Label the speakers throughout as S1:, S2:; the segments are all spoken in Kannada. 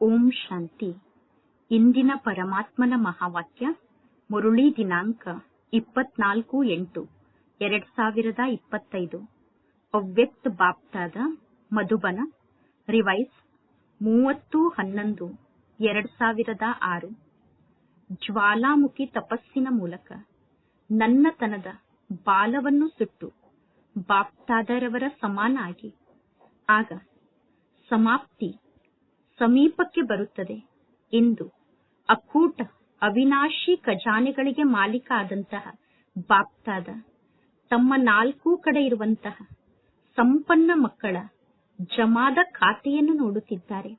S1: ಓಂ ಶಾಂತಿ. ಇಂದಿನ ಪರಮಾತ್ಮನ ಮಹಾವಾಕ್ಯ, ಮುರುಳಿ ದಿನಾಂಕ ಇಪ್ಪತ್ನಾಲ್ಕು ಎಂಟು, ಎರಡ್ ಸಾವಿರದ ಇಪ್ಪತ್ತೈದು. ಅವ್ಯಕ್ತ ಬಾಪ್ತಾದ ಮಧುಬನ, ರಿವೈಸ್ ಮೂವತ್ತು ಹನ್ನೊಂದು, ಎರಡ್ ಸಾವಿರದ ಆರು. ಜ್ವಾಲಾಮುಖಿ ತಪಸ್ಸಿನ ಮೂಲಕ ನನ್ನತನದ ಬಾಲವನ್ನು ಸುಟ್ಟು ಬಾಪ್ತಾದರವರ ಸಮಾನ ಆಗಿ ಆಗ ಸಮಾಪ್ತಿ ಸಮೀಪಕ್ಕೆ ಬರುತ್ತದೆ ಎಂದು ಅಕೂಟ ಅವಿನಾಶಿ ಖಜಾನೆಗಳಿಗೆ ಮಾಲೀಕ ಆದಂತಹ ಬಾಪ್ತಾದ, ತಮ್ಮ ನಾಲ್ಕೂ ಕಡೆ ಇರುವಂತಹ ಸಂಪನ್ನ ಮಕ್ಕಳ ಜಮಾದ ಖಾತೆಯನ್ನು ನೋಡುತ್ತಿದ್ದಾರೆ.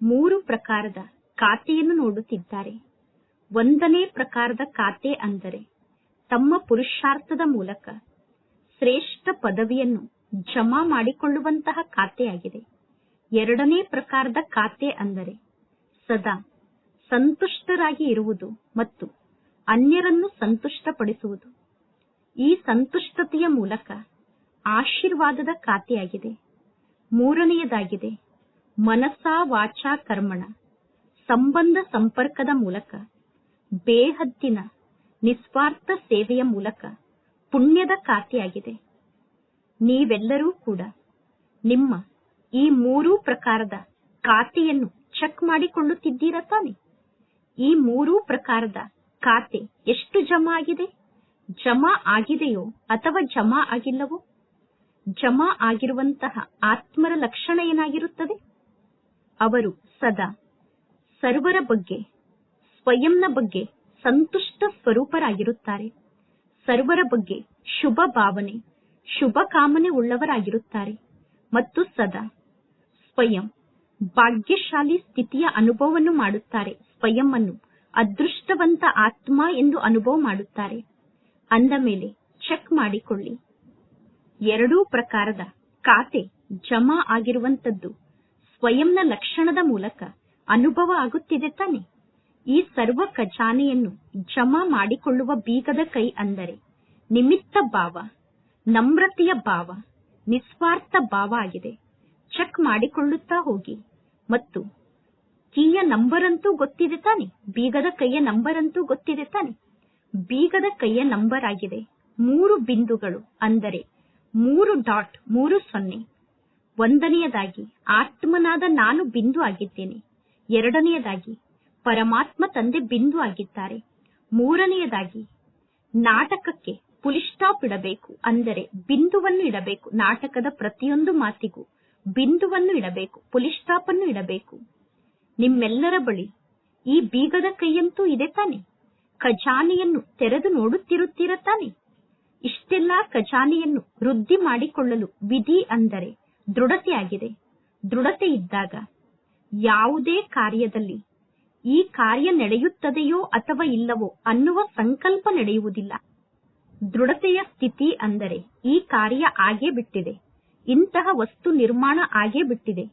S1: ಮೂರು ಪ್ರಕಾರದ ಖಾತೆಯನ್ನು ನೋಡುತ್ತಿದ್ದಾರೆ. ಒಂದನೇ ಪ್ರಕಾರದ ಖಾತೆ ಅಂದರೆ ತಮ್ಮ ಪುರುಷಾರ್ಥದ ಮೂಲಕ ಶ್ರೇಷ್ಠ ಪದವಿಯನ್ನು ಜಮಾ ಮಾಡಿಕೊಳ್ಳುವಂತಹ ಖಾತೆಯಾಗಿದೆ. ಎರಡನೇ ಪ್ರಕಾರದ ಖಾತೆ ಅಂದರೆ ಸದಾ ಸಂತುಷ್ಟರಾಗಿ ಇರುವುದು ಮತ್ತು ಅನ್ಯರನ್ನು ಸಂತುಷ್ಟಪಡಿಸುವುದು. ಈ ಸಂತುಷ್ಟತೆಯ ಮೂಲಕ ಆಶೀರ್ವಾದದ ಖಾತೆಯಾಗಿದೆ. ಮೂರನೆಯದಾಗಿದೆ ಮನಸಾ ವಾಚಾ ಕರ್ಮಣ. ಸಂಬಂಧ ಸಂಪರ್ಕದ ಮೂಲಕ, ಬೇಹದ್ದಿನ, ನಿಸ್ವಾರ್ಥ ಸೇವೆಯ ಮೂಲಕ ಪುಣ್ಯದ ಖಾತೆಯಾಗಿದೆ. ನೀವೆಲ್ಲರೂ ಕೂಡ ನಿಮ್ಮ ಈ ಮೂರೂ ಪ್ರಕಾರದ ಖಾತೆಯನ್ನು ಚೆಕ್ ಮಾಡಿಕೊಳ್ಳುತ್ತಿದ್ದೀರಾ ತಾನೆ? ಈ ಮೂರೂ ಪ್ರಕಾರದ ಖಾತೆ ಎಷ್ಟು ಜಮಾ ಆಗಿದೆ? ಜಮಾ ಆಗಿದೆಯೋ ಅಥವಾ ಜಮಾ ಆಗಿಲ್ಲವೋ? ಜಮಾ ಆಗಿರುವಂತಹ ಆತ್ಮರ ಲಕ್ಷಣ ಏನಾಗಿರುತ್ತದೆ? ಅವರು ಸದಾ ಸರ್ವರ ಬಗ್ಗೆ, ಸ್ವಯಂನ ಬಗ್ಗೆ ಸಂತುಷ್ಟ ಸ್ವರೂಪರಾಗಿರುತ್ತಾರೆ. ಸರ್ವರ ಬಗ್ಗೆ ಶುಭ ಭಾವನೆ, ಶುಭ ಕಾಮನೆ ಉಳ್ಳವರಾಗಿರುತ್ತಾರೆ. ಮತ್ತು ಸದಾ. ಸ್ವಯಂ. ಭಾಗ್ಯಶಾಲಿ ಸ್ಥಿತಿಯ ಅನುಭವವನ್ನು ಮಾಡುತ್ತಾರೆ. ಸ್ವಯಂ ಅನ್ನು ಅದೃಷ್ಟವಂತ ಆತ್ಮ ಎಂದು ಅನುಭವ ಮಾಡುತ್ತಾರೆ. ಅಂದ ಮೇಲೆ ಚೆಕ್ ಮಾಡಿಕೊಳ್ಳಿ. ಎರಡೂ ಪ್ರಕಾರದ ಖಾತೆ ಜಮಾ ಆಗಿರುವಂತದ್ದು ಸ್ವಯಂನ ಲಕ್ಷಣದ ಮೂಲಕ ಅನುಭವ ಆಗುತ್ತಿದೆ ತಾನೆ? ಈ ಸರ್ವ ಖಜಾನೆಯನ್ನು ಜಮಾ ಮಾಡಿಕೊಳ್ಳುವ ಬೀಗದ ಕೈ ಅಂದರೆ ನಿಮಿತ್ತ ಭಾವ, ನಮ್ರತೆಯ ಭಾವ ನಿಸ್ವಾರ್ಥ ಭಾವ ಆಗಿದೆ. ಚೆಕ್ ಮಾಡಿಕೊಳ್ಳುತ್ತಾ ಹೋಗಿ. ಮತ್ತು, ಕೀಯ ನಂಬರ್ ಅಂತೂ ಗೊತ್ತಿದೆ ತಾನೆ? ಬೀಗದ ಕೈಯ ನಂಬರ್ ಅಂತೂ ಗೊತ್ತಿದೆ ತಾನೆ? ಬೀಗದ ಕೈಯ ನಂಬರ್ ಆಗಿದೆ. ಮೂರು ಬಿಂದುಗಳು, ಅಂದರೆ ಮೂರು ಡಾಟ್, ಮೂರು ಸೊನ್ನೆ. ಒಂದನೆಯದಾಗಿ, ಆತ್ಮನಾದ ನಾನು ಬಿಂದು ಆಗಿದ್ದೇನೆ. ಎರಡನೆಯದಾಗಿ, ಪರಮಾತ್ಮ ತಂದೆ ಬಿಂದು ಆಗಿದ್ದಾರೆ. ಮೂರನೆಯದಾಗಿ, ನಾಟಕಕ್ಕೆ ಪುಲಿಸ್ಟಾಪ್ ಇಡಬೇಕು ಅಂದರೆ ಬಿಂದುವನ್ನು ಇಡಬೇಕು. ನಾಟಕದ ಪ್ರತಿಯೊಂದು ಮಾತಿಗೂ ಬಿಂದುವನ್ನು ಇಡಬೇಕು. ಪುಲಿಸ್ಟಾಪ್ ಅನ್ನು ಇಡಬೇಕು. ನಿಮ್ಮೆಲ್ಲರ ಬಳಿ ಈ ಬೀಗದ ಕೈಯಂತೂ ಇದೆ ತಾನೆ. ಖಜಾನೆಯನ್ನು ತೆರೆದು ನೋಡುತ್ತಿರುತ್ತೀರ ತಾನೆ. ಇಷ್ಟೆಲ್ಲಾ ಖಜಾನೆಯನ್ನು ವೃದ್ಧಿ ಮಾಡಿಕೊಳ್ಳಲು ವಿಧಿ ಅಂದರೆ ದೃಢತೆಯಾಗಿದೆ. ದೃಢತೆ ಇದ್ದಾಗ ಯಾವುದೇ ಕಾರ್ಯದಲ್ಲಿ ಈ ಕಾರ್ಯ ನಡೆಯುತ್ತದೆಯೋ ಅಥವಾ ಇಲ್ಲವೋ ಅನ್ನುವ ಸಂಕಲ್ಪ ನಡೆಯುವುದಿಲ್ಲ. ದೃಢತೆಯ ಸ್ಥಿತಿ ಅಂದರೆ ಈ ಕಾರ್ಯ ಆಗೇ ಬಿಟ್ಟಿದೆ, ಇಂತಹ ವಸ್ತು ನಿರ್ಮಾಣ ಆಗೇ ಬಿಟ್ಟಿದೆ.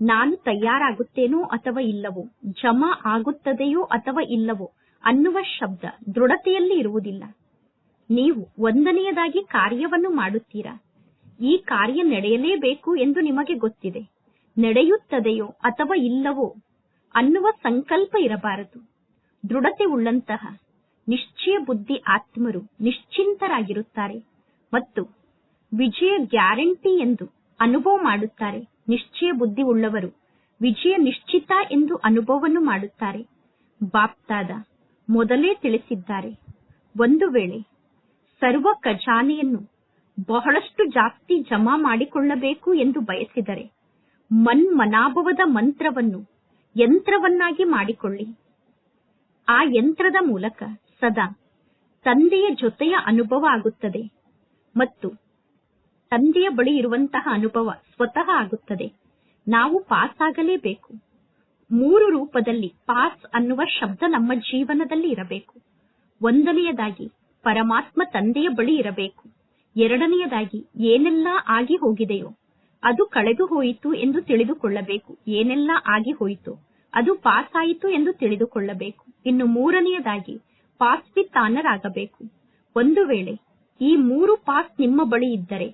S1: ನಾನು ತಯಾರಾಗುತ್ತೇನೋ ಅಥವಾ ಇಲ್ಲವೋ ಜಮಾ ಆಗುತ್ತದೆಯೋ ಅಥವಾ ಇಲ್ಲವೋ ಅನ್ನುವ ಶಬ್ದ ದೃಢತೆಯಲ್ಲಿ ಇರುವುದಿಲ್ಲ. ನೀವು ಒಂದನೆಯದಾಗಿ ಕಾರ್ಯವನ್ನು ಮಾಡುತ್ತೀರಾ? ಈ ಕಾರ್ಯ ನಡೆಯಲೇಬೇಕು ಎಂದು ನಿಮಗೆ ಗೊತ್ತಿದೆ. ನಡೆಯುತ್ತದೆಯೋ ಅಥವಾ ಇಲ್ಲವೋ ಅನ್ನುವ ಸಂಕಲ್ಪ ಇರಬಾರದು. ದೃಢತೆ ಉಳ್ಳಂತಹ ನಿಶ್ಚಯ ಬುದ್ಧಿ ಆತ್ಮರು ನಿಶ್ಚಿಂತರಾಗಿರುತ್ತಾರೆ ಮತ್ತು ವಿಜಯ ಗ್ಯಾರಂಟಿ ಎಂದು ಅನುಭವ ಮಾಡುತ್ತಾರೆ. ನಿಶ್ಚಯ ಬುದ್ಧಿ ಉಳ್ಳವರು ವಿಜಯ ನಿಶ್ಚಿತ ಎಂದು ಅನುಭವವನ್ನು ಮಾಡುತ್ತಾರೆ. ಬಾಪ್ತಾದ ಮೊದಲೇ ತಿಳಿಸಿದ್ದಾರೆ. ಒಂದು ವೇಳೆ ಸರ್ವ ಖಜಾನೆಯನ್ನು ಬಹಳಷ್ಟು ಜಾಸ್ತಿ ಜಮಾ ಮಾಡಿಕೊಳ್ಳಬೇಕು ಎಂದು ಬಯಸಿದರೆ ಮನ್ ಮನಾಭವದ ಮಂತ್ರವನ್ನು ಯಂತ್ರವನ್ನಾಗಿ ಮಾಡಿಕೊಳ್ಳಿ. ಆ ಯಂತ್ರದ ಮೂಲಕ ಸದಾ. ತಂದೆಯ ಜೊತೆಯ ಅನುಭವ ಆಗುತ್ತದೆ. ಮತ್ತು ತಂದೆಯ ಬಳಿ ಇರುವಂತಹ ಅನುಭವ ಸ್ವತಃ ಆಗುತ್ತದೆ. ನಾವು ಪಾಸ್ ಆಗಲೇಬೇಕು ಮೂರು ರೂಪದಲ್ಲಿ ಪಾಸ್ ಅನ್ನುವ ಶಬ್ದ ನಮ್ಮ ಜೀವನದಲ್ಲಿ ಇರಬೇಕು. ಒಂದನೆಯದಾಗಿ ಪರಮಾತ್ಮ ತಂದೆಯ ಬಳಿ ಇರಬೇಕು. ಎರಡನೆಯದಾಗಿ ಏನೆಲ್ಲ ಆಗಿ ಹೋಗಿದೆಯೋ, ಅದು ಕಳೆದು ಹೋಯಿತು ಎಂದು ತಿಳಿದುಕೊಳ್ಳಬೇಕು. ಏನೆಲ್ಲ ಆಗಿ ಹೋಯಿತು, ಅದು ಪಾಸ್ ಆಯಿತು ಎಂದು ತಿಳಿದುಕೊಳ್ಳಬೇಕು. ಇನ್ನು ಮೂರನೆಯದಾಗಿ ಪಾಸ್ ಆನರ್ ಆಗಬೇಕು ಒಂದು ವೇಳೆ ಈ ಮೂರು ಪಾಸ್ ನಿಮ್ಮ ಬಳಿ ಇದ್ದರೆ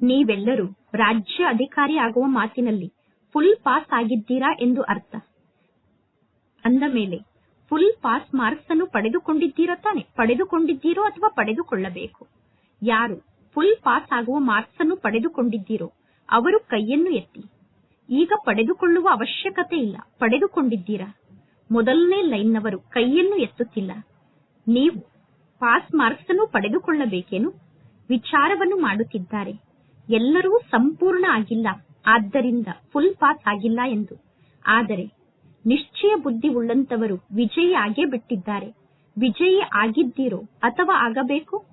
S1: ನೀವೆಲ್ಲರೂ ರಾಜ್ಯ ಅಧಿಕಾರಿ ಆಗುವ ಮಾತಿನಲ್ಲಿ ಫುಲ್ ಪಾಸ್ ಆಗಿದ್ದೀರಾ ಎಂದು ಅರ್ಥ. ಅಂದ ಮೇಲೆ ಫುಲ್ ಪಾಸ್ ಮಾರ್ಕ್ಸ್ ಅನ್ನು ಪಡೆದುಕೊಂಡಿದ್ದೀರಾ ತಾನೆ? ಪಡೆದುಕೊಂಡಿದ್ದೀರೋ ಅಥವಾ ಪಡೆದುಕೊಳ್ಳಬೇಕು? ಯಾರು ಫುಲ್ ಪಾಸ್ ಆಗುವ ಮಾರ್ಕ್ಸ್ ಅನ್ನು ಪಡೆದುಕೊಂಡಿದ್ದೀರೋ ಅವರು ಕೈಯನ್ನು ಎತ್ತಿ. ಈಗ ಪಡೆದುಕೊಳ್ಳುವ ಅವಶ್ಯಕತೆ ಇಲ್ಲ. ಪಡೆದುಕೊಂಡಿದ್ದೀರಾ? ಮೊದಲನೇ ಲೈನ್ನವರು ಕೈಯನ್ನು ಎತ್ತುತ್ತಿಲ್ಲ. ನೀವು ಪಾಸ್ ಮಾರ್ಕ್ಸ್ ಅನ್ನು ಪಡೆದುಕೊಳ್ಳಬೇಕೇನು? ವಿಚಾರವನ್ನು ಮಾಡುತ್ತಿದ್ದಾರೆ. ಎಲ್ಲರೂ ಸಂಪೂರ್ಣ ಆಗಿಲ್ಲ. ಆದ್ದರಿಂದ ಫುಲ್ ಪಾಸ್ ಆಗಿಲ್ಲ ಎಂದು. ಆದರೆ ನಿಶ್ಚಯ ಬುದ್ಧಿ ಉಳ್ಳಂತವರು ವಿಜಯಿ ಆಗೇ ಬಿಟ್ಟಿದ್ದಾರೆ. ವಿಜಯಿ ಆಗಿದ್ದೀರೋ ಅಥವಾ ಆಗಬೇಕು?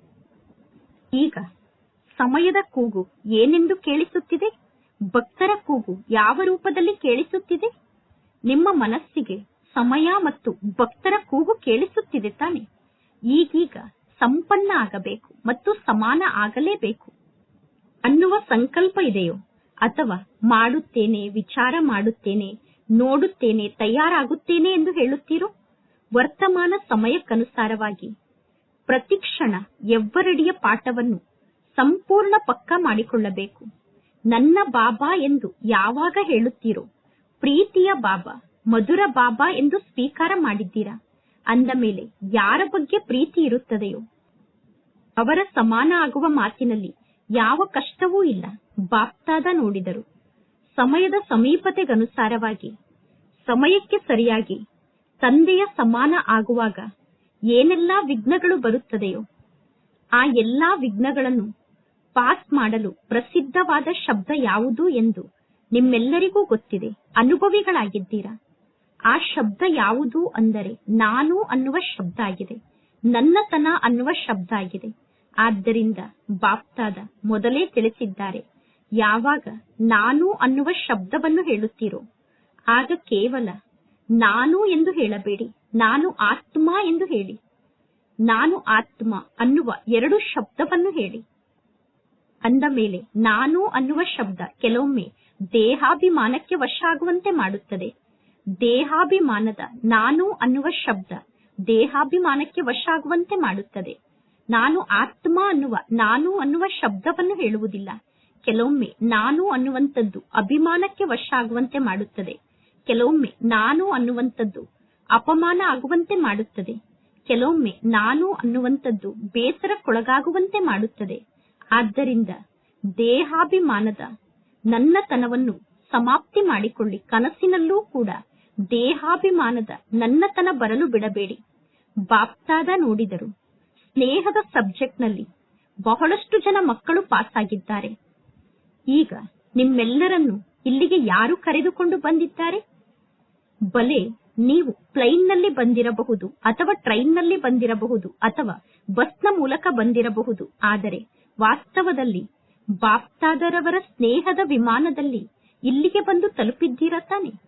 S1: ಈಗ ಸಮಯದ ಕೂಗು ಏನೆಂದು ಕೇಳಿಸುತ್ತಿದೆ? ಭಕ್ತರ ಕೂಗು ಯಾವ ರೂಪದಲ್ಲಿ ಕೇಳಿಸುತ್ತಿದೆ? ನಿಮ್ಮ ಮನಸ್ಸಿಗೆ ಸಮಯ ಮತ್ತು ಭಕ್ತರ ಕೂಗು ಕೇಳಿಸುತ್ತಿದೆ ತಾನೆ. ಈಗೀಗ ಸಂಪನ್ನ ಆಗಬೇಕು ಮತ್ತು ಸಮಾನ ಆಗಲೇಬೇಕು. ಅನ್ನುವ ಸಂಕಲ್ಪ ಇದೆಯೋ? ಅಥವಾ ಮಾಡುತ್ತೇನೆ, ವಿಚಾರ ಮಾಡುತ್ತೇನೆ, ನೋಡುತ್ತೇನೆ, ತಯಾರಾಗುತ್ತೇನೆ ಎಂದು ಹೇಳುತ್ತೀರೋ? ವರ್ತಮಾನ ಸಮಯಕ್ಕನುಸಾರವಾಗಿ ಪ್ರತಿಕ್ಷಣ ಎವ್ವರಡಿಯ ಪಾಠವನ್ನು ಸಂಪೂರ್ಣ ಪಕ್ಕ ಮಾಡಿಕೊಳ್ಳಬೇಕು. ನನ್ನ ಬಾಬಾ ಎಂದು ಯಾವಾಗ ಹೇಳುತ್ತೀರೋ? ಪ್ರೀತಿಯ ಬಾಬಾ. ಮಧುರ ಬಾಬಾ ಎಂದು ಸ್ವೀಕಾರ ಮಾಡಿದ್ದೀರಾ? ಅಂದ ಮೇಲೆ ಯಾರ ಬಗ್ಗೆ ಪ್ರೀತಿ ಇರುತ್ತದೆಯೋ? ಅವರ ಸಮಾನ ಆಗುವ ಮಾತಿನಲ್ಲಿ ಯಾವ ಕಷ್ಟವೂ ಇಲ್ಲ, ಬಾಪ್ತಾದ ನೋಡಿದರು. ಸಮಯದ ಸಮೀಪತೆಗನುಸಾರವಾಗಿ, ಸಮಯಕ್ಕೆ ಸರಿಯಾಗಿ, ತಂದೆಯ ಸಮಾನ ಆಗುವಾಗ ಏನೆಲ್ಲಾ ವಿಘ್ನಗಳು ಬರುತ್ತದೆಯೋ, ಆ ಎಲ್ಲಾ ವಿಘ್ನಗಳನ್ನು ಪಾಸ್ ಮಾಡಲು ಪ್ರಸಿದ್ಧವಾದ ಶಬ್ದ ಯಾವುದು ಎಂದು ನಿಮ್ಮೆಲ್ಲರಿಗೂ ಗೊತ್ತಿದೆ, ಅನುಭವಿಗಳಾಗಿದ್ದೀರಾ? ಆ ಶಬ್ದ ಯಾವುದು ಅಂದರೆ ನಾನು ಅನ್ನುವ ಶಬ್ದ ಆಗಿದೆ. ನನ್ನತನ ಅನ್ನುವ ಶಬ್ದ ಆಗಿದೆ. ಆದ್ದರಿಂದ ಬಾಪ್ತಾದ ಮೊದಲೇ ತಿಳಿಸಿದ್ದಾರೆ. ಯಾವಾಗ ನಾನು ಅನ್ನುವ ಶಬ್ದವನ್ನು ಹೇಳುತ್ತೀರೋ, ಆಗ ಕೇವಲ ನಾನು ಎಂದು ಹೇಳಬೇಡಿ. ನಾನು ಆತ್ಮ ಎಂದು ಹೇಳಿ. ನಾನು ಆತ್ಮ ಅನ್ನುವ ಎರಡು ಶಬ್ದವನ್ನು ಹೇಳಿ. ಅಂದ ಮೇಲೆ, ನಾನು ಅನ್ನುವ ಶಬ್ದ ಕೆಲವೊಮ್ಮೆ ದೇಹಾಭಿಮಾನಕ್ಕೆ ವಶ ಆಗುವಂತೆ ಮಾಡುತ್ತದೆ. ದೇಹಾಭಿಮಾನದ, ನಾನು ಅನ್ನುವ ಶಬ್ದ ದೇಹಾಭಿಮಾನಕ್ಕೆ ವಶ ಆಗುವಂತೆ ಮಾಡುತ್ತದೆ. ನಾನು ಆತ್ಮ ಅನ್ನುವ, ನಾನು ಅನ್ನುವ ಶಬ್ದವನ್ನು ಹೇಳುವುದಿಲ್ಲ. ಕೆಲವೊಮ್ಮೆ ನಾನು ಅನ್ನುವಂಥದ್ದು ಅಭಿಮಾನಕ್ಕೆ ವಶ ಆಗುವಂತೆ ಮಾಡುತ್ತದೆ. ಕೆಲವೊಮ್ಮೆ ನಾನು ಅನ್ನುವಂಥದ್ದು ಅಪಮಾನ ಆಗುವಂತೆ ಮಾಡುತ್ತದೆ. ಕೆಲವೊಮ್ಮೆ ನಾನು ಅನ್ನುವಂಥದ್ದು ಬೇಸರಕ್ಕೊಳಗಾಗುವಂತೆ ಮಾಡುತ್ತದೆ. ಆದ್ದರಿಂದ ದೇಹಾಭಿಮಾನದ ನನ್ನತನವನ್ನು ಸಮಾಪ್ತಿ ಮಾಡಿಕೊಳ್ಳಿ. ಕನಸಿನಲ್ಲೂ ಕೂಡ ದೇಹಾಭಿಮಾನದ ನನ್ನತನ ಬರಲು ಬಿಡಬೇಡಿ. ಬಾಪ್ತಾದ ನೋಡಿದರು. ಸ್ನೇಹದ ಸಬ್ಜೆಕ್ಟ್ನಲ್ಲಿ ಬಹಳಷ್ಟು ಜನ ಮಕ್ಕಳು ಪಾಸ್ ಆಗಿದ್ದಾರೆ ಈಗ ನಿಮ್ಮೆಲ್ಲರನ್ನು ಇಲ್ಲಿಗೆ ಯಾರು ಕರೆದುಕೊಂಡು ಬಂದಿದ್ದಾರೆ? ಬಲೆ, ನೀವು ಪ್ಲೈನ್ನಲ್ಲಿ ಬಂದಿರಬಹುದು ಅಥವಾ ಟ್ರೈನ್ನಲ್ಲಿ ಬಂದಿರಬಹುದು ಅಥವಾ ಬಸ್ನ ಮೂಲಕ ಬಂದಿರಬಹುದು. ಆದರೆ ವಾಸ್ತವದಲ್ಲಿ ಬಾಪ್ತಾದರವರ ಸ್ನೇಹದ ವಿಮಾನದಲ್ಲಿ ಇಲ್ಲಿಗೆ ಬಂದು ತಲುಪಿದ್ದೀರಾ ತಾನೆ?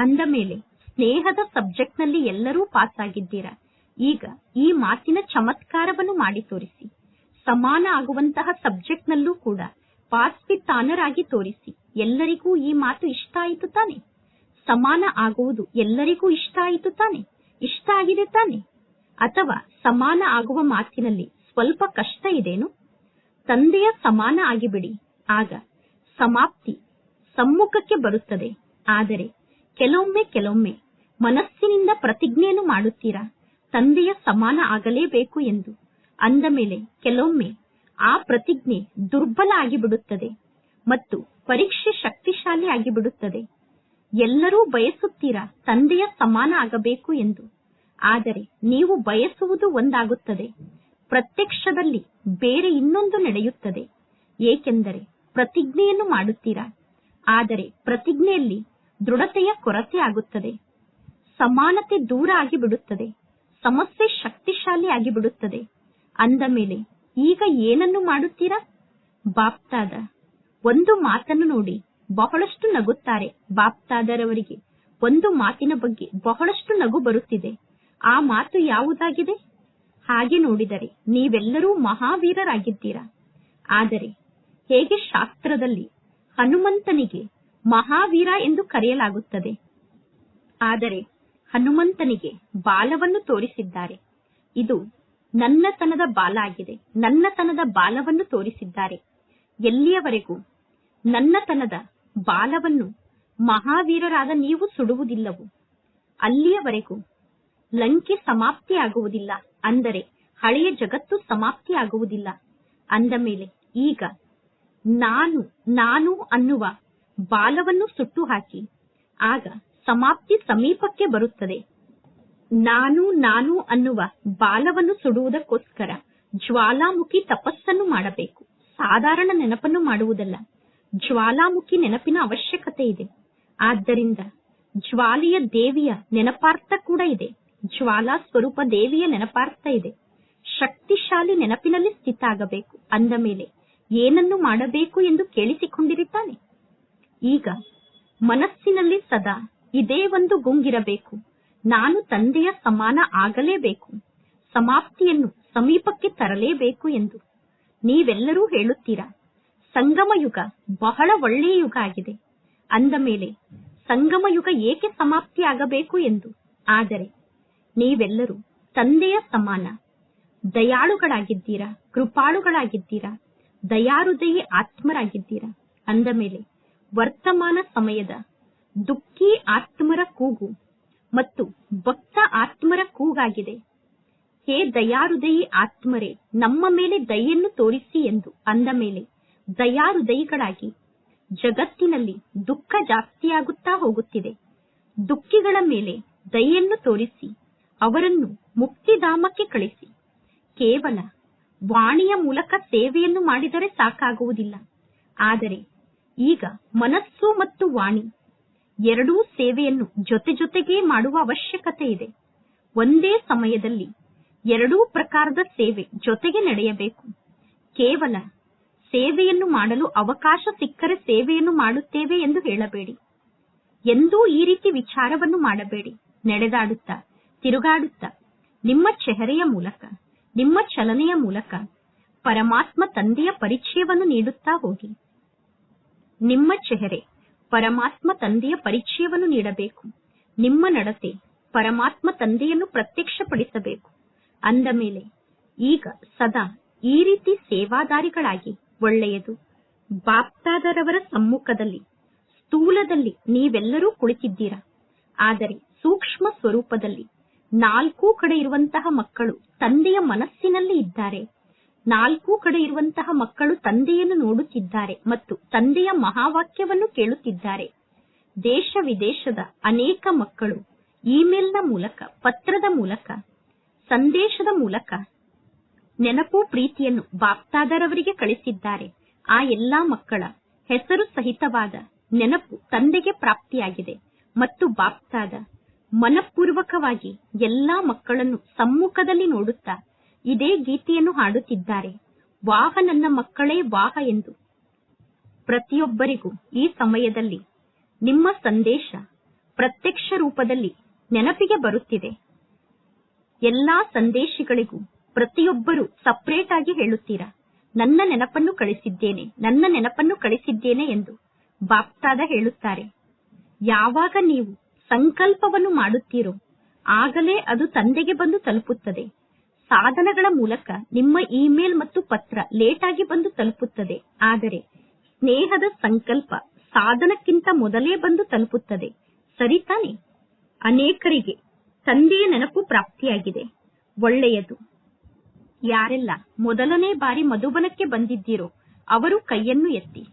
S1: ಅಂದ ಮೇಲೆ, ಸ್ನೇಹದ ಸಬ್ಜೆಕ್ಟ್ನಲ್ಲಿ ಎಲ್ಲರೂ ಪಾಸ್ ಆಗಿದ್ದೀರಾ ಈಗ ಈ ಮಾತಿನ ಚಮತ್ಕಾರವನ್ನು ಮಾಡಿ ತೋರಿಸಿ. ಸಮಾನ ಆಗುವಂತಹ ಸಬ್ಜೆಕ್ಟ್ನಲ್ಲೂ ಕೂಡ ಪಾಸ್ ವಿತ್ ಆನರ್ ಆಗಿ ತೋರಿಸಿ. ಎಲ್ಲರಿಗೂ ಈ ಮಾತು ಇಷ್ಟ ಆಯಿತು ತಾನೆ? ಸಮಾನ ಆಗುವುದು ಎಲ್ಲರಿಗೂ ಇಷ್ಟ ಆಯಿತು ತಾನೆ? ಇಷ್ಟ ಆಗಿದೆ ತಾನೆ? ಅಥವಾ ಸಮಾನ ಆಗುವ ಮಾತಿನಲ್ಲಿ ಸ್ವಲ್ಪ ಕಷ್ಟ ಇದೇನು? ತಂದೆಯ ಸಮಾನ ಆಗಿಬಿಡಿ. ಆಗ ಸಮಾಪ್ತಿ ಸಮ್ಮುಖಕ್ಕೆ ಬರುತ್ತದೆ. ಆದರೆ ಕೆಲವೊಮ್ಮೆ ಕೆಲವೊಮ್ಮೆ ಮನಸ್ಸಿನಿಂದ ಪ್ರತಿಜ್ಞೆಯನ್ನು ಮಾಡುತ್ತೀರಾ? ತಂದೆಯ ಸಮಾನ ಆಗಲೇಬೇಕು ಎಂದು. ಅಂದ ಮೇಲೆ ಕೆಲವೊಮ್ಮೆ ಆ ಪ್ರತಿಜ್ಞೆ ದುರ್ಬಲ ಆಗಿಬಿಡುತ್ತದೆ ಮತ್ತು ಪರೀಕ್ಷೆ ಶಕ್ತಿಶಾಲಿ ಆಗಿಬಿಡುತ್ತದೆ. ಎಲ್ಲರೂ ಬಯಸುತ್ತೀರಾ ತಂದೆಯ ಸಮಾನ ಆಗಬೇಕು ಎಂದು? ಆದರೆ ನೀವು ಬಯಸುವುದು ಒಂದಾಗುತ್ತದೆ. ಪ್ರತ್ಯಕ್ಷದಲ್ಲಿ ಬೇರೆ ಇನ್ನೊಂದು ನಡೆಯುತ್ತದೆ. ಏಕೆಂದರೆ ಪ್ರತಿಜ್ಞೆಯನ್ನು ಮಾಡುತ್ತೀರಾ? ಆದರೆ ಪ್ರತಿಜ್ಞೆಯಲ್ಲಿ ದೃಢತೆಯ ಕೊರತೆ ಆಗುತ್ತದೆ. ಸಮಾನತೆ ದೂರ ಆಗಿಬಿಡುತ್ತದೆ. ಸಮಸ್ಯೆ ಶಕ್ತಿಶಾಲಿ ಆಗಿಬಿಡುತ್ತದೆ. ಅಂದ ಮೇಲೆ, ಈಗ ಏನನ್ನು ಮಾಡುತ್ತೀರಾ? ಬಾಪ್ತಾದ. ಒಂದು ಮಾತನ್ನು ನೋಡಿ. ಬಹಳಷ್ಟು ನಗುತ್ತಾರೆ ಬಾಪ್ತಾದರವರಿಗೆ. ಒಂದು ಮಾತಿನ ಬಗ್ಗೆ ಬಹಳಷ್ಟು ನಗು ಬರುತ್ತಿದೆ. ಆ ಮಾತು ಯಾವುದಾಗಿದೆ? ಹಾಗೆ ನೋಡಿದರೆ ನೀವೆಲ್ಲರೂ ಮಹಾವೀರರಾಗಿದ್ದೀರಾ? ಆದರೆ ಹೇಗೆ ಶಾಸ್ತ್ರದಲ್ಲಿ ಹನುಮಂತನಿಗೆ ಮಹಾವೀರ ಎಂದು ಕರೆಯಲಾಗುತ್ತದೆ. ಆದರೆ ಹನುಮಂತನಿಗೆ ಬಾಲವನ್ನು ತೋರಿಸಿದ್ದಾರೆ. ಇದು ನನ್ನತನದ ಬಾಲ ಆಗಿದೆ ನನ್ನತನದ ಬಾಲವನ್ನು ತೋರಿಸಿದ್ದಾರೆ. ಎಲ್ಲಿಯವರೆಗೂ ನನ್ನತನದ ಬಾಲವನ್ನು ಮಹಾವೀರರಾದ ನೀವು ಸುಡುವುದಿಲ್ಲವು, ಅಲ್ಲಿಯವರೆಗೂ ಲಂಕೆ ಸಮಾಪ್ತಿಯಾಗುವುದಿಲ್ಲ. ಅಂದರೆ ಹಳೆಯ ಜಗತ್ತು ಸಮಾಪ್ತಿಯಾಗುವುದಿಲ್ಲ. ಅಂದ ಮೇಲೆ ಈಗ ನಾನು ನಾನು ಅನ್ನುವ ಬಾಲವನ್ನು ಸುಟ್ಟು ಹಾಕಿ ಆಗ ಸಮಾಪ್ತಿ ಸಮೀಪಕ್ಕೆ ಬರುತ್ತದೆ. ನಾನು ನಾನು ಅನ್ನುವ ಬಾಲವನ್ನು ಸುಡುವುದಕ್ಕೋಸ್ಕರ ಜ್ವಾಲಾಮುಖಿ ತಪಸ್ಸನ್ನು ಮಾಡಬೇಕು. ಸಾಧಾರಣ ನೆನಪನ್ನು ಮಾಡುವುದಲ್ಲ. ಜ್ವಾಲಾಮುಖಿ ನೆನಪಿನ ಅವಶ್ಯಕತೆ ಇದೆ. ಆದ್ದರಿಂದ ಜ್ವಾಲೆಯ ದೇವಿಯ ನೆನಪಾರ್ಥ ಕೂಡ ಇದೆ. ಜ್ವಾಲಾ ಸ್ವರೂಪ ದೇವಿಯ ನೆನಪಾರ್ಥ ಇದೆ. ಶಕ್ತಿಶಾಲಿ ನೆನಪಿನಲ್ಲಿ ಸ್ಥಿತ ಆಗಬೇಕು ಅಂದ ಮೇಲೆ ಏನನ್ನು ಮಾಡಬೇಕು ಎಂದು ಕೇಳಿಸಿಕೊಂಡಿರುತ್ತಾನೆ? ಈಗ ಮನಸ್ಸಿನಲ್ಲಿ ಸದಾ ಇದೇ ಒಂದು ಗುಂಗಿರಬೇಕು. ನಾನು ತಂದೆಯ ಸಮಾನ ಆಗಲೇಬೇಕು. ಸಮಾಪ್ತಿಯನ್ನು ಸಮೀಪಕ್ಕೆ ತರಲೇಬೇಕು ಎಂದು ನೀವೆಲ್ಲರೂ ಹೇಳುತ್ತೀರಾ? ಸಂಗಮ ಯುಗ ಬಹಳ ಒಳ್ಳೆಯ ಯುಗ ಆಗಿದೆ. ಅಂದ ಮೇಲೆ ಸಂಗಮ ಯುಗ ಏಕೆ ಸಮಾಪ್ತಿಯಾಗಬೇಕು ಎಂದು? ಆದರೆ ನೀವೆಲ್ಲರೂ ತಂದೆಯ ಸಮಾನ, ದಯಾಳುಗಳಾಗಿದ್ದೀರಾ, ಕೃಪಾಳುಗಳಾಗಿದ್ದೀರಾ ದಯಾಹೃದಯಿ ಆತ್ಮರಾಗಿದ್ದೀರಾ? ಅಂದ ಮೇಲೆ ವರ್ತಮಾನ ಸಮಯದ ದುಃಖಿ ಆತ್ಮರ ಕೂಗು ಮತ್ತು ಭಕ್ತ ಆತ್ಮರ ಕೂಗಾಗಿದೆ. ಹೇ ದಯಾರುದಯಿ ಆತ್ಮರೇ, ನಮ್ಮ ಮೇಲೆ ದಯೆಯನ್ನು ತೋರಿಸಿ ಎಂದು ಅಂದ ಮೇಲೆ ದಯಾರುದಯಿಗಳಾಗಿ ಜಗತ್ತಿನಲ್ಲಿ ದುಃಖ ಜಾಸ್ತಿಯಾಗುತ್ತಾ ಹೋಗುತ್ತಿದೆ. ದುಃಖಿಗಳ ಮೇಲೆ ದಯೆಯನ್ನು ತೋರಿಸಿ, ಅವರನ್ನು ಮುಕ್ತಿಧಾಮಕ್ಕೆ ಕಳಿಸಿ. ಕೇವಲ ವಾಣಿಯ ಮೂಲಕ ಸೇವೆಯನ್ನು ಮಾಡಿದರೆ ಸಾಕಾಗುವುದಿಲ್ಲ. ಆದರೆ ಈಗ ಮನಸ್ಸು ಮತ್ತು ವಾಣಿ ಎರಡೂ ಸೇವೆಯನ್ನು ಜೊತೆ ಜೊತೆಗೆ ಮಾಡುವ ಅವಶ್ಯಕತೆ ಇದೆ. ಒಂದೇ ಸಮಯದಲ್ಲಿ ಎರಡೂ ಪ್ರಕಾರದ ಸೇವೆ ಜೊತೆಗೆ ನಡೆಯಬೇಕು. ಕೇವಲ ಸೇವೆಯನ್ನು ಮಾಡಲು ಅವಕಾಶ ಸಿಕ್ಕರೆ ಸೇವೆಯನ್ನು ಮಾಡುತ್ತೇವೆ ಎಂದು ಹೇಳಬೇಡಿ. ಎಂದೂ ಈ ರೀತಿ ವಿಚಾರವನ್ನು ಮಾಡಬೇಡಿ. ನಡೆದಾಡುತ್ತಾ, ತಿರುಗಾಡುತ್ತಾ, ನಿಮ್ಮ ಚೆಹರೆಯ ಮೂಲಕ, ನಿಮ್ಮ ಚಲನೆಯ ಮೂಲಕ ಪರಮಾತ್ಮ ತಂದೆಯ ಪರಿಚಯವನ್ನು ನೀಡುತ್ತಾ ಹೋಗಿ. ನಿಮ್ಮ ಚೆಹರೆ ಪರಮಾತ್ಮ ತಂದೆಯ ಪರಿಚಯವನ್ನು ನೀಡಬೇಕು. ನಿಮ್ಮ ನಡತೆ ಪರಮಾತ್ಮ ತಂದೆಯನ್ನು ಪ್ರತ್ಯಕ್ಷಪಡಿಸಬೇಕು. ಅಂದ ಮೇಲೆ, ಈಗ ಸದಾ ಈ ರೀತಿ ಸೇವಾದಾರಿಗಳಾಗಿ, ಒಳ್ಳೆಯದು. ಬಾಪ್ತಾದರವರ ಸಮ್ಮುಖದಲ್ಲಿ, ಸ್ಥೂಲದಲ್ಲಿ ನೀವೆಲ್ಲರೂ ಕುಳಿತಿದ್ದೀರಾ? ಆದರೆ ಸೂಕ್ಷ್ಮ ಸ್ವರೂಪದಲ್ಲಿ ನಾಲ್ಕೂ ಕಡೆ ಇರುವಂತಹ ಮಕ್ಕಳು ತಂದೆಯ ಮನಸ್ಸಿನಲ್ಲಿ ಇದ್ದಾರೆ. ನಾಲ್ಕೂ ಕಡೆ ಇರುವಂತಹ ಮಕ್ಕಳು ತಂದೆಯನ್ನು ನೋಡುತ್ತಿದ್ದಾರೆ ಮತ್ತು ತಂದೆಯ ಮಹಾವಾಕ್ಯವನ್ನು ಕೇಳುತ್ತಿದ್ದಾರೆ. ದೇಶ ವಿದೇಶದ ಅನೇಕ ಮಕ್ಕಳು, ಇಮೇಲ್ನ ಮೂಲಕ, ಪತ್ರದ ಮೂಲಕ, ಸಂದೇಶದ ಮೂಲಕ ನೆನಪು ಪ್ರೀತಿಯನ್ನು ಬಾಪ್ತಾದರವರಿಗೆ ಕಳಿಸಿದ್ದಾರೆ. ಆ ಎಲ್ಲಾ ಮಕ್ಕಳ ಹೆಸರು ಸಹಿತವಾದ ನೆನಪು ತಂದೆಗೆ ಪ್ರಾಪ್ತಿಯಾಗಿದೆ ಮತ್ತು ಬಾಪ್ತಾದ ಮನಪೂರ್ವಕವಾಗಿ ಎಲ್ಲಾ ಮಕ್ಕಳನ್ನು ಸಮ್ಮುಖದಲ್ಲಿ ನೋಡುತ್ತಾ ಇದೇ ಗೀತೆಯನ್ನು ಹಾಡುತ್ತಿದ್ದಾರೆ. ವಾಹ ನನ್ನ ಮಕ್ಕಳೇ ವಾಹ ಎಂದು. ಪ್ರತಿಯೊಬ್ಬರಿಗೂ ಈ ಸಮಯದಲ್ಲಿ ನಿಮ್ಮ ಸಂದೇಶ ಪ್ರತ್ಯಕ್ಷ ರೂಪದಲ್ಲಿ ನೆನಪಿಗೆ ಬರುತ್ತಿದೆ. ಎಲ್ಲಾ ಸಂದೇಶಿಗಳಿಗೂ ಪ್ರತಿಯೊಬ್ಬರು ಸಪರೇಟ್ ಆಗಿ ಹೇಳುತ್ತೀರಾ? ನನ್ನ ನೆನಪನ್ನು ಕಳಿಸಿದ್ದೇನೆ, ನನ್ನ ನೆನಪನ್ನು ಕಳಿಸಿದ್ದೇನೆ ಎಂದು ಬಾಪ್ತಾದ ಹೇಳುತ್ತಾರೆ. ಯಾವಾಗ ನೀವು ಸಂಕಲ್ಪವನ್ನು ಮಾಡುತ್ತೀರೋ, ಆಗಲೇ ಅದು ತಂದೆಗೆ ಬಂದು ತಲುಪುತ್ತದೆ. ಸಾಧನಗಳ ಮೂಲಕ ನಿಮ್ಮ ಇಮೇಲ್ ಮತ್ತು ಪತ್ರ ಲೇಟಾಗಿ ಬಂದು ತಲುಪುತ್ತದೆ. ಆದರೆ ಸ್ನೇಹದ ಸಂಕಲ್ಪ ಸಾಧನಕ್ಕಿಂತ ಮೊದಲೇ ಬಂದು ತಲುಪುತ್ತದೆ. ಸರಿ ತಾನೆ? ಅನೇಕರಿಗೆ ತಂದೆಯ ನೆನಪು ಪ್ರಾಪ್ತಿಯಾಗಿದೆ. ಒಳ್ಳೆಯದು. ಯಾರೆಲ್ಲ ಮೊದಲನೇ ಬಾರಿ ಮಧುಬನಕ್ಕೆ ಬಂದಿದ್ದೀರೋ ಅವರು ಕೈಯನ್ನು ಎತ್ತಿ.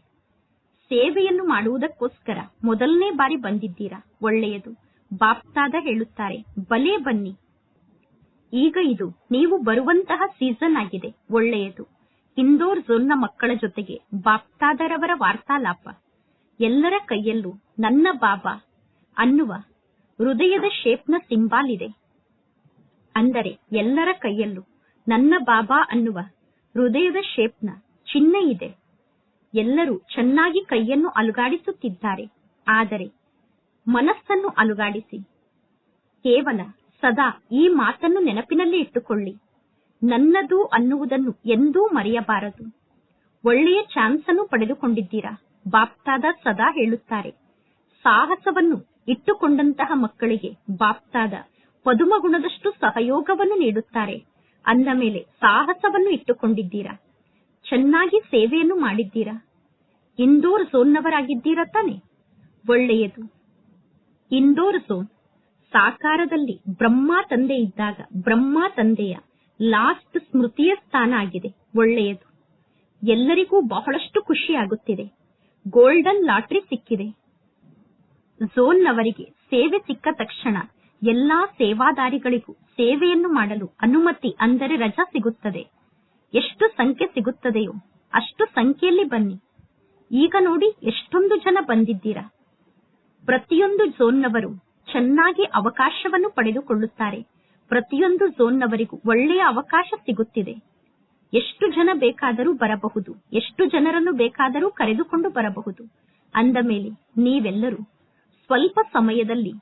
S1: ಸೇವೆಯನ್ನು ಮಾಡುವುದಕ್ಕೋಸ್ಕರ ಮೊದಲನೇ ಬಾರಿ ಬಂದಿದ್ದೀರಾ? ಒಳ್ಳೆಯದು. ಬಾಪ್ತಾದ ಹೇಳುತ್ತಾರೆ, ಬಲೇ ಬನ್ನಿ ಈಗ ಇದು ನೀವು ಬರುವಂತಹ ಸೀಸನ್ ಆಗಿದೆ, ಒಳ್ಳೆಯದು. ಇಂದೋರ್ ಝೋನ್ನ ಮಕ್ಕಳ ಜೊತೆಗೆ ಬಾಪ್ತಾದರವರ ವಾರ್ತಾಲಾಪ. ಎಲ್ಲರ ಕೈಯಲ್ಲೂ ನನ್ನ ಬಾಬಾ ಅನ್ನುವ ಹೃದಯದ ಶೇಪ್ನ ಸಿಂಬಾಲ್ ಇದೆ. ಅಂದರೆ ಎಲ್ಲರ ಕೈಯಲ್ಲೂ ನನ್ನ ಬಾಬಾ ಅನ್ನುವ ಹೃದಯದ ಶೇಪ್ನ ಚಿಹ್ನೆ ಇದೆ. ಎಲ್ಲರೂ ಚೆನ್ನಾಗಿ ಕೈಯನ್ನು ಅಲುಗಾಡಿಸುತ್ತಿದ್ದಾರೆ. ಆದರೆ ಮನಸ್ಸನ್ನು ಅಲುಗಾಡಿಸಿ. ಕೇವಲ ಸದಾ ಈ ಮಾತನ್ನು ನೆನಪಿನಲ್ಲಿ ಇಟ್ಟುಕೊಳ್ಳಿ. ನನ್ನದು ಅನ್ನುವುದನ್ನು ಎಂದೂ ಮರೆಯಬಾರದು. ಒಳ್ಳೆಯ ಚಾನ್ಸ್ ಅನ್ನು ಪಡೆದುಕೊಂಡಿದ್ದೀರಾ? ಬಾಪ್ತಾದ ಸದಾ ಹೇಳುತ್ತಾರೆ. ಸಾಹಸವನ್ನು ಇಟ್ಟುಕೊಂಡಂತಹ ಮಕ್ಕಳಿಗೆ ಬಾಪ್ತಾದ ಪದುಮಗುಣದಷ್ಟು ಸಹಯೋಗವನ್ನು ನೀಡುತ್ತಾರೆ. ಅಂದ ಮೇಲೆ ಸಾಹಸವನ್ನು ಇಟ್ಟುಕೊಂಡಿದ್ದೀರಾ? ಚೆನ್ನಾಗಿ ಸೇವೆಯನ್ನು ಮಾಡಿದ್ದೀರಾ? ಇಂದೋರ್ ಝೋನ್ನವರಾಗಿದ್ದೀರಾ ತಾನೆ? ಒಳ್ಳೆಯದು. ಇಂದೋರ್ ಝೋನ್ ಸಾಕಾರದಲ್ಲಿ ಬ್ರಹ್ಮ ತಂದೆ ಇದ್ದಾಗ ಬ್ರಹ್ಮ ತಂದೆಯ ಲಾಸ್ಟ್ ಸ್ಮೃತಿಯ ಸ್ಥಾನ ಆಗಿದೆ, ಒಳ್ಳೆಯದು. ಎಲ್ಲರಿಗೂ ಬಹಳಷ್ಟು ಖುಷಿಯಾಗುತ್ತಿದೆ. ಗೋಲ್ಡನ್ ಲಾಟ್ರಿ ಸಿಕ್ಕಿದೆ. ಝೋನ್ನವರಿಗೆ ಸೇವೆ ಸಿಕ್ಕ ತಕ್ಷಣ ಎಲ್ಲಾ ಸೇವಾದಾರಿಗಳಿಗೂ ಸೇವೆಯನ್ನು ಮಾಡಲು ಅನುಮತಿ ಅಂದರೆ ರಜಾ ಸಿಗುತ್ತದೆ. ಎಷ್ಟು ಸಂಖ್ಯೆ ಸಿಗುತ್ತದೆಯೋ ಅಷ್ಟು ಸಂಖ್ಯೆಯಲ್ಲಿ ಬನ್ನಿ. ಈಗ ನೋಡಿ ಎಷ್ಟೊಂದು ಜನ ಬಂದಿದ್ದೀರಾ. ಪ್ರತಿಯೊಂದು ಝೋನ್ನವರು ಚೆನ್ನಾಗಿ ಅವಕಾಶವನ್ನು ಪಡೆದುಕೊಳ್ಳುತ್ತಾರೆ. ಪ್ರತಿಯೊಂದು ಝೋನ್ನವರಿಗೂ ಒಳ್ಳೆಯ ಅವಕಾಶ ಸಿಗುತ್ತಿದೆ. ಎಷ್ಟು ಜನ ಬೇಕಾದರೂ ಬರಬಹುದು, ಎಷ್ಟು ಜನರನ್ನು ಬೇಕಾದರೂ ಕರೆದುಕೊಂಡು ಬರಬಹುದು. ಅಂದ ಮೇಲೆ ನೀವೆಲ್ಲರೂ ಸ್ವಲ್ಪ ಸಮಯದಲ್ಲಿ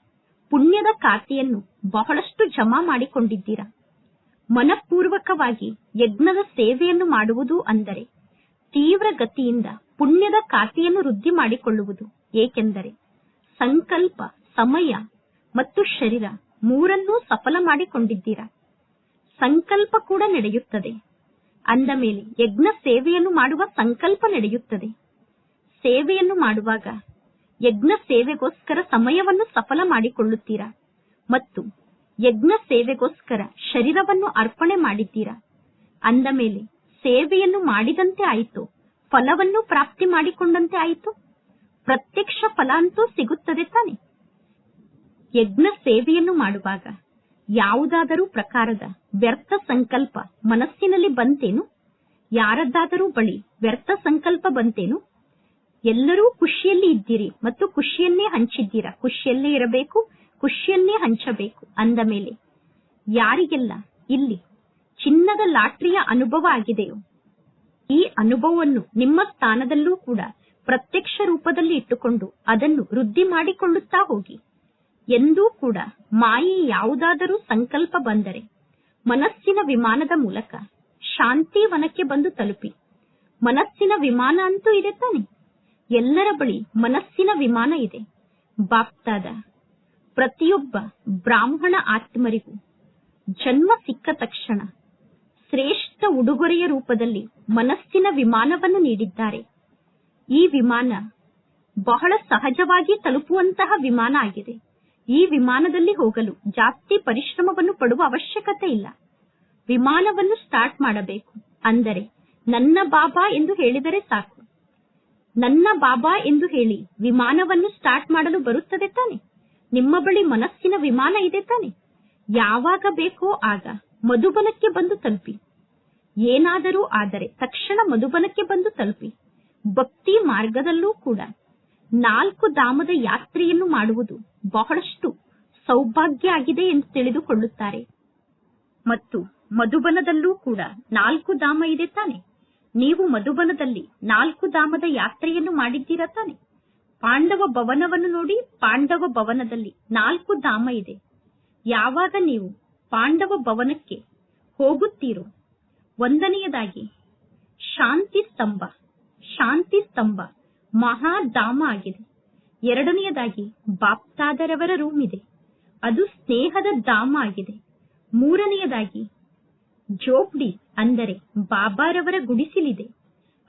S1: ಪುಣ್ಯದ ಖಾತೆಯನ್ನು ಬಹಳಷ್ಟು ಜಮಾ ಮಾಡಿಕೊಂಡಿದ್ದೀರಾ? ಮನಪೂರ್ವಕವಾಗಿ ಯಜ್ಞದ ಸೇವೆಯನ್ನು ಮಾಡುವುದು ಅಂದರೆ ತೀವ್ರ ಗತಿಯಿಂದ ಪುಣ್ಯದ ಖಾತೆಯನ್ನು ವೃದ್ಧಿ ಮಾಡಿಕೊಳ್ಳುವುದು. ಏಕೆಂದರೆ ಸಂಕಲ್ಪ, ಸಮಯ ಮತ್ತು ಶರೀರ ಮೂರನ್ನೂ ಸಫಲ ಮಾಡಿಕೊಂಡಿದ್ದೀರಾ? ಸಂಕಲ್ಪ ಕೂಡ ನಡೆಯುತ್ತದೆ. ಅಂದ ಮೇಲೆ ಯಜ್ಞ ಸೇವೆಯನ್ನು ಮಾಡುವ ಸಂಕಲ್ಪ ನಡೆಯುತ್ತದೆ. ಸೇವೆಯನ್ನು ಮಾಡುವಾಗ ಯಜ್ಞ ಸೇವೆಗೋಸ್ಕರ ಸಮಯವನ್ನು ಸಫಲ ಮಾಡಿಕೊಳ್ಳುತ್ತೀರಾ? ಮತ್ತು ಯಜ್ಞ ಸೇವೆಗೋಸ್ಕರ ಶರೀರವನ್ನು ಅರ್ಪಣೆ ಮಾಡಿದ್ದೀರಾ? ಅಂದ ಮೇಲೆ ಸೇವೆಯನ್ನು ಮಾಡಿದಂತೆ ಆಯಿತು, ಫಲವನ್ನು ಪ್ರಾಪ್ತಿ ಮಾಡಿಕೊಂಡಂತೆ ಆಯಿತು. ಪ್ರತ್ಯಕ್ಷ ಫಲ ಅಂತೂ ಸಿಗುತ್ತದೆ ತಾನೆ. ಯಜ್ಞ ಸೇವೆಯನ್ನು ಮಾಡುವಾಗ ಯಾವುದಾದರೂ ಪ್ರಕಾರದ ವ್ಯರ್ಥ ಸಂಕಲ್ಪ ಮನಸ್ಸಿನಲ್ಲಿ ಬಂತೇನು? ಯಾರದ್ದಾದರೂ ಬಳಿ ವ್ಯರ್ಥ ಸಂಕಲ್ಪ ಬಂತೇನು? ಎಲ್ಲರೂ ಖುಷಿಯಲ್ಲಿ ಇದ್ದೀರಿ ಮತ್ತು ಖುಷಿಯನ್ನೇ ಹಂಚಿದ್ದೀರಾ? ಖುಷಿಯಲ್ಲೇ ಇರಬೇಕು, ಖುಷಿಯನ್ನೇ ಹಂಚಬೇಕು ಅಂದ ಮೇಲೆ, ಯಾರಿಗೆಲ್ಲ ಇಲ್ಲಿ ಚಿನ್ನದ ಲಾಟ್ರಿಯ ಅನುಭವ ಆಗಿದೆಯೋ, ಈ ಅನುಭವವನ್ನು ನಿಮ್ಮ ಸ್ಥಾನದಲ್ಲೂ ಕೂಡ ಪ್ರತ್ಯಕ್ಷ ರೂಪದಲ್ಲಿ ಇಟ್ಟುಕೊಂಡು ಅದನ್ನು ವೃದ್ಧಿ ಮಾಡಿಕೊಳ್ಳುತ್ತಾ ಹೋಗಿ. ಎಂದೂ ಕೂಡ ಮಾಯೆ ಯಾವುದಾದರೂ ಸಂಕಲ್ಪ ಬಂದರೆ ಮನಸ್ಸಿನ ವಿಮಾನದ ಮೂಲಕ ಶಾಂತಿ ವನಕ್ಕೆ ಬಂದು ತಲುಪಿ. ಮನಸ್ಸಿನ ವಿಮಾನ ಅಂತೂ ಇದೆ ತಾನೆ. ಎಲ್ಲರ ಬಳಿ ಮನಸ್ಸಿನ ವಿಮಾನ ಇದೆ. ಬಾಪ್ತಾದ ಪ್ರತಿಯೊಬ್ಬ ಬ್ರಾಹ್ಮಣ ಆತ್ಮರಿಗೂ ಜನ್ಮ ಸಿಕ್ಕ ತಕ್ಷಣ ಶ್ರೇಷ್ಠ ಉಡುಗೊರೆಯ ರೂಪದಲ್ಲಿ ಮನಸ್ಸಿನ ವಿಮಾನವನ್ನು ನೀಡಿದ್ದಾರೆ. ಈ ವಿಮಾನ ಬಹಳ ಸಹಜವಾಗಿ ತಲುಪುವಂತಹ ವಿಮಾನ ಆಗಿದೆ. ಈ ವಿಮಾನದಲ್ಲಿ ಹೋಗಲು ಜಾಸ್ತಿ ಪರಿಶ್ರಮವನ್ನು ಪಡುವ ಅವಶ್ಯಕತೆ ಇಲ್ಲ. ವಿಮಾನವನ್ನು ಸ್ಟಾರ್ಟ್ ಮಾಡಬೇಕು. ಅಂದರೆ ನನ್ನ ಬಾಬಾ ಎಂದು ಹೇಳಿದರೆ ಸಾಕು. ನನ್ನ ಬಾಬಾ ಎಂದು ಹೇಳಿ ವಿಮಾನವನ್ನು ಸ್ಟಾರ್ಟ್ ಮಾಡಲು ಬರುತ್ತದೆ ತಾನೆ? ನಿಮ್ಮ ಬಳಿ ಮನಸ್ಸಿನ ವಿಮಾನ ಇದೆ ತಾನೆ? ಯಾವಾಗ ಬೇಕೋ ಆಗ ಮಧುಬನಕ್ಕೆ ಬಂದು ತಲುಪಿ. ಏನಾದರೂ ಆದರೆ ತಕ್ಷಣ ಮಧುಬನಕ್ಕೆ ಬಂದು ತಲುಪಿ. ಭಕ್ತಿ ಮಾರ್ಗದಲ್ಲೂ ಕೂಡ ನಾಲ್ಕು ಧಾಮದ ಯಾತ್ರೆಯನ್ನು ಮಾಡುವುದು ಬಹಳಷ್ಟು ಸೌಭಾಗ್ಯ ಆಗಿದೆ ಎಂದು ತಿಳಿದುಕೊಳ್ಳುತ್ತಾರೆ. ಮತ್ತು ಮಧುಬನದಲ್ಲೂ ಕೂಡ ನಾಲ್ಕು ಧಾಮ ಇದೆ ತಾನೆ. ನೀವು ಮಧುಬನದಲ್ಲಿ ನಾಲ್ಕು ಧಾಮದ ಯಾತ್ರೆಯನ್ನು ಮಾಡಿದ್ದೀರಾ ತಾನೆ? ಪಾಂಡವ ಭವನವನ್ನು ನೋಡಿ ಪಾಂಡವ ಭವನದಲ್ಲಿ ನಾಲ್ಕು ಧಾಮ ಇದೆ. ಯಾವಾಗ ನೀವು ಪಾಂಡವ ಭವನಕ್ಕೆ ಹೋಗುತ್ತೀರೋ? ಒಂದನೆಯದಾಗಿ, ಶಾಂತಿ ಸ್ತಂಭ ಶಾಂತಿ ಸ್ತಂಭ ಮಹಾಧಾಮ ಆಗಿದೆ. ಎರಡನೆಯದಾಗಿ ಬಾಪ್ತಾದರವರ ರೂಮ್ ಇದೆ ಅದು ಸ್ನೇಹದ ಧಾಮ ಆಗಿದೆ. ಮೂರನೆಯದಾಗಿ ಜೋಪ್ಡಿ ಅಂದರೆ ಬಾಬಾರವರ ಗುಡಿಸಿಲಿದೆ.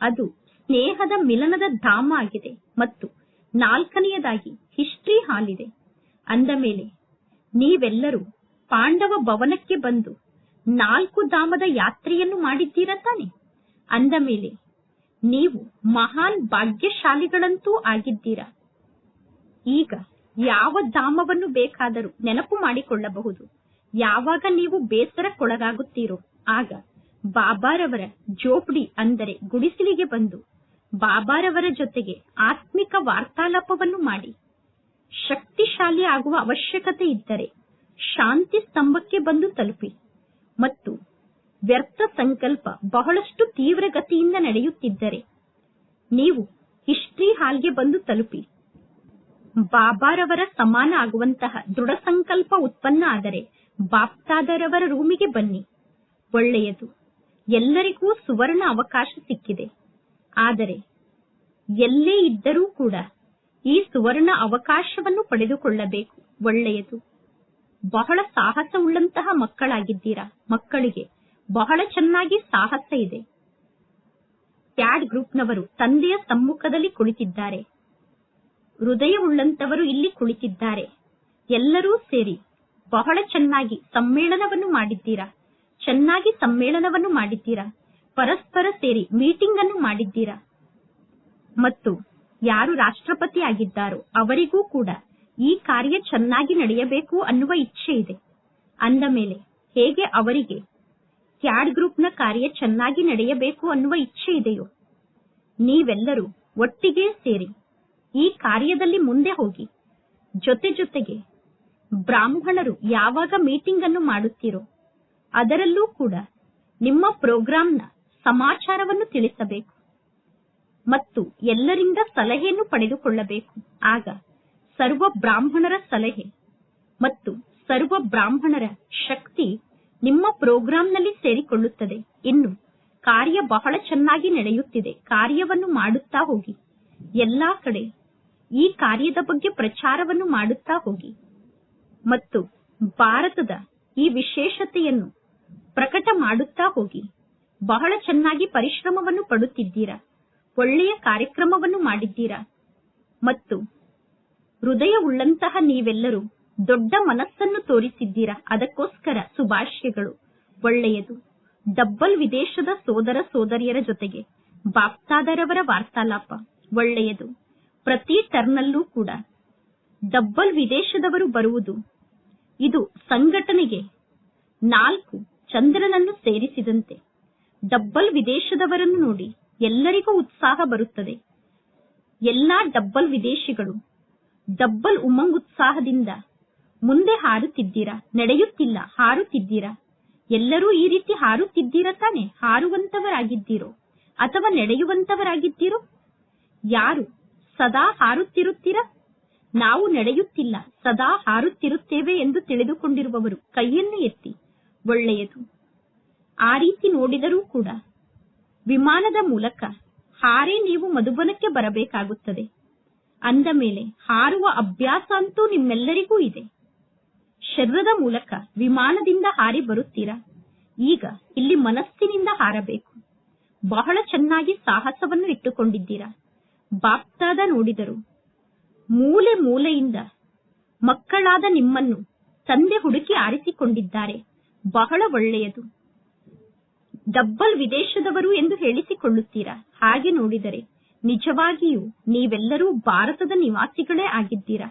S1: ಅದು ಸ್ನೇಹದ ಮಿಲನದ ಧಾಮ ಆಗಿದೆ. ಮತ್ತು ನಾಲ್ಕನೆಯದಾಗಿ ಹಿಸ್ಟ್ರಿ ಹಾಲ್ ಇದೆ ಅಂದ ಮೇಲೆ ನೀವೆಲ್ಲರೂ ಪಾಂಡವ ಭವನಕ್ಕೆ ಬಂದು ನಾಲ್ಕು ಧಾಮದ ಯಾತ್ರೆಯನ್ನು ಮಾಡಿದ್ದೀರ ತಾನೆ ಅಂದ ಮೇಲೆ ನೀವು ಮಹಾನ್ ಭಾಗ್ಯಶಾಲಿಗಳಂತೂ ಆಗಿದ್ದೀರಾ? ಈಗ ಯಾವ ಧಾಮವನ್ನು ಬೇಕಾದರೂ ನೆನಪು ಮಾಡಿಕೊಳ್ಳಬಹುದು. ಯಾವಾಗ ನೀವು ಬೇಸರಕ್ಕೊಳಗಾಗುತ್ತೀರೋ, ಆಗ ಬಾಬಾರವರ ಜೋಪಡಿ ಅಂದರೆ ಗುಡಿಸಿಲಿಗೆ ಬಂದು ಬಾಬಾರವರ ಜೊತೆಗೆ ಆತ್ಮಿಕ ವಾರ್ತಾಲಾಪವನ್ನು ಮಾಡಿ. ಶಕ್ತಿಶಾಲಿ ಆಗುವ ಅವಶ್ಯಕತೆ ಇದ್ದರೆ ಶಾಂತಿ ಸ್ತಂಭಕ್ಕೆ ಬಂದು ತಲುಪಿ ಮತ್ತು ವ್ಯರ್ಥ ಸಂಕಲ್ಪ ಬಹಳಷ್ಟು ತೀವ್ರಗತಿಯಿಂದ ನಡೆಯುತ್ತಿದ್ದರೆ ನೀವು ಹಿಸ್ಟ್ರಿ ಹಾಲ್ಗೆ ಬಂದು ತಲುಪಿ. ಬಾಬಾರವರ ಸಮಾನ ಆಗುವಂತಹ ದೃಢ ಸಂಕಲ್ಪ ಉತ್ಪನ್ನ ಆದರೆ ಬಾಪ್ತಾದರವರ ರೂಮಿಗೆ ಬನ್ನಿ. ಒಳ್ಳೆಯದು. ಎಲ್ಲರಿಗೂ ಸುವರ್ಣ ಅವಕಾಶ ಸಿಕ್ಕಿದೆ. ಆದರೆ ಎಲ್ಲೇ ಇದ್ದರೂ ಕೂಡ ಈ ಸುವರ್ಣ ಅವಕಾಶವನ್ನು ಪಡೆದುಕೊಳ್ಳಬೇಕು. ಒಳ್ಳೆಯದು. ಬಹಳ ಸಾಹಸ ಉಳ್ಳಂತಹ ಮಕ್ಕಳಾಗಿದ್ದೀರಾ? ಮಕ್ಕಳಿಗೆ ಬಹಳ ಚೆನ್ನಾಗಿ ಸಾಹಸ ಇದೆ. ಟ್ಯಾಡ್ ಗ್ರೂಪ್ನವರು ತಂದೆಯ ಸಮ್ಮುಖದಲ್ಲಿ ಕುಳಿತಿದ್ದಾರೆ. ಹೃದಯವುಳ್ಳಂತವರು ಇಲ್ಲಿ ಕುಳಿತಿದ್ದಾರೆ. ಎಲ್ಲರೂ ಸೇರಿ ಬಹಳ ಚೆನ್ನಾಗಿ ಸಮ್ಮೇಳನವನ್ನು ಮಾಡಿದ್ದೀರಾ? ಚೆನ್ನಾಗಿ ಸಮ್ಮೇಳನವನ್ನು ಮಾಡಿದ್ದೀರಾ? ಪರಸ್ಪರ ಸೇರಿ ಮೀಟಿಂಗ್ ಅನ್ನು ಮಾಡಿದ್ದೀರಾ? ಮತ್ತು ಯಾರು ರಾಷ್ಟ್ರಪತಿ ಆಗಿದ್ದಾರೋ ಅವರಿಗೂ ಕೂಡ ಈ ಕಾರ್ಯ ಚೆನ್ನಾಗಿ ನಡೆಯಬೇಕು ಅನ್ನುವ ಇಚ್ಛೆ ಇದೆ. ಅಂದ ಮೇಲೆ ಹೇಗೆ ಅವರಿಗೆ ಕ್ಯಾಡ್ ಗ್ರೂಪ್ನ ಕಾರ್ಯ ಚೆನ್ನಾಗಿ ನಡೆಯಬೇಕು ಅನ್ನುವ ಇಚ್ಛೆ ಇದೆಯೋ? ನೀವೆಲ್ಲರೂ ಒಟ್ಟಿಗೆ ಸೇರಿ ಈ ಕಾರ್ಯದಲ್ಲಿ ಮುಂದೆ ಹೋಗಿ. ಜೊತೆ ಜೊತೆಗೆ ಬ್ರಾಹ್ಮಣರು ಯಾವಾಗ ಮೀಟಿಂಗ್ ಅನ್ನು ಮಾಡುತ್ತೀರೋ, ಅದರಲ್ಲೂ ಕೂಡ ನಿಮ್ಮ ಪ್ರೋಗ್ರಾಂನ ಸಮಾಚಾರವನ್ನು ತಿಳಿಸಬೇಕು ಮತ್ತು ಎಲ್ಲರಿಂದ ಸಲಹೆಯನ್ನು ಪಡೆದುಕೊಳ್ಳಬೇಕು. ಆಗ ಸರ್ವ ಬ್ರಾಹ್ಮಣರ ಸಲಹೆ ಮತ್ತು ಸರ್ವ ಬ್ರಾಹ್ಮಣರ ಶಕ್ತಿ ನಿಮ್ಮ ಪ್ರೋಗ್ರಾಂನಲ್ಲಿ ಸೇರಿಕೊಳ್ಳುತ್ತದೆ. ಇನ್ನು ಕಾರ್ಯ ಬಹಳ ಚೆನ್ನಾಗಿ ನಡೆಯುತ್ತಿದೆ. ಕಾರ್ಯವನ್ನು ಮಾಡುತ್ತಾ ಹೋಗಿ. ಎಲ್ಲಾ ಕಡೆ ಈ ಕಾರ್ಯದ ಬಗ್ಗೆ ಪ್ರಚಾರವನ್ನು ಮಾಡುತ್ತಾ ಹೋಗಿ. ಮತ್ತು ಭಾರತದ ಈ ವಿಶೇಷತೆಯನ್ನು ಪ್ರಕಟ ಮಾಡುತ್ತಾ ಹೋಗಿ. ಬಹಳ ಚೆನ್ನಾಗಿ ಪರಿಶ್ರಮವನ್ನು ಪಡುತ್ತಿದ್ದೀರಾ? ಒಳ್ಳೆಯ ಕಾರ್ಯಕ್ರಮವನ್ನು ಮಾಡಿದ್ದೀರಾ? ಮತ್ತು ಹೃದಯವುಳ್ಳಂತಹ ನೀವೆಲ್ಲರೂ ದೊಡ್ಡ ಮನಸ್ಸನ್ನು ತೋರಿಸಿದ್ದೀರಾ? ಅದಕ್ಕೋಸ್ಕರ ಶುಭಾಶಯಗಳು. ಒಳ್ಳೆಯದು. ಡಬ್ಬಲ್ ವಿದೇಶದ ಸೋದರ ಸೋದರಿಯರ ಜೊತೆಗೆ ಬಾಪ್ತಾದರವರ ವಾರ್ತಾಲಾಪ. ಒಳ್ಳೆಯದು. ಪ್ರತಿ ಟರ್ನಲ್ಲೂ ಕೂಡ ಡಬ್ಬಲ್ ವಿದೇಶದವರು ಬರುವುದು, ಇದು ಸಂಘಟನೆಗೆ ನಾಲ್ಕು ಚಂದ್ರನನ್ನು ಸೇರಿಸಿದಂತೆ ಡಬ್ಬಲ್ ವಿದೇಶದವರನ್ನು ನೋಡಿ ಎಲ್ಲರಿಗೂ ಉತ್ಸಾಹ ಬರುತ್ತದೆ. ಎಲ್ಲಾ ಡಬ್ಬಲ್ ವಿದೇಶಿಗಳು ಡಬ್ಬಲ್ ಉಮಂಗ್ ಉತ್ಸಾಹದಿಂದ ಮುಂದೆ ಹಾರುತ್ತಿದ್ದೀರಾ ನಡೆಯುತ್ತಿಲ್ಲ, ಹಾರುತ್ತಿದ್ದೀರಾ? ಎಲ್ಲರೂ ಈ ರೀತಿ ಹಾರುತ್ತಿದ್ದೀರಾ ತಾನೆ? ಹಾರುವಂತವರಾಗಿದ್ದೀರೋ ಅಥವಾ ನಡೆಯುವಂತವರಾಗಿದ್ದೀರೋ? ಯಾರು ಸದಾ ಹಾರುತ್ತಿರುತ್ತೀರಾ? ನಾವು ನಡೆಯುತ್ತಿಲ್ಲ. ಸದಾ ಹಾರುತ್ತಿರುತ್ತೇವೆ ಎಂದು ತಿಳಿದುಕೊಂಡಿರುವವರು ಕೈಯನ್ನು ಎತ್ತಿ. ಒಳ್ಳೆಯದು. ಆ ರೀತಿ ನೋಡಿದರೂ ಕೂಡ ವಿಮಾನದ ಮೂಲಕ ಹಾರೇ ನೀವು ಮಧುಬನಕ್ಕೆ ಬರಬೇಕಾಗುತ್ತದೆ. ಅಂದ ಮೇಲೆ ಹಾರುವ ಅಭ್ಯಾಸ ಅಂತೂ ನಿಮ್ಮೆಲ್ಲರಿಗೂ ಇದೆ. ಶರೀರದ ಮೂಲಕ ವಿಮಾನದಿಂದ ಹಾರಿ ಬರುತ್ತೀರಾ? ಈಗ ಇಲ್ಲಿ ಮನಸ್ಸಿನಿಂದ ಹಾರಬೇಕು. ಬಹಳ ಚೆನ್ನಾಗಿ ಸಾಹಸವನ್ನು ಇಟ್ಟುಕೊಂಡಿದ್ದೀರಾ? ಬಾಪ್ತಾದ ನೋಡಿದರು. ಮೂಲೆ ಮೂಲೆಯಿಂದ ಮಕ್ಕಳಾದ ನಿಮ್ಮನ್ನು ತಂದೆ ಹುಡುಕಿ ಆರಿಸಿಕೊಂಡಿದ್ದಾರೆ. ಬಹಳ ಒಳ್ಳೆಯದು. ಡಬ್ಬಲ್ ವಿದೇಶದವರು ಎಂದು ಹೇಳಿಸಿಕೊಳ್ಳುತ್ತೀರಾ? ಹಾಗೆ ನೋಡಿದರೆ, ನಿಜವಾಗಿಯೂ ನೀವೆಲ್ಲರೂ ಭಾರತದ ನಿವಾಸಿಗಳೇ ಆಗಿದ್ದೀರಾ?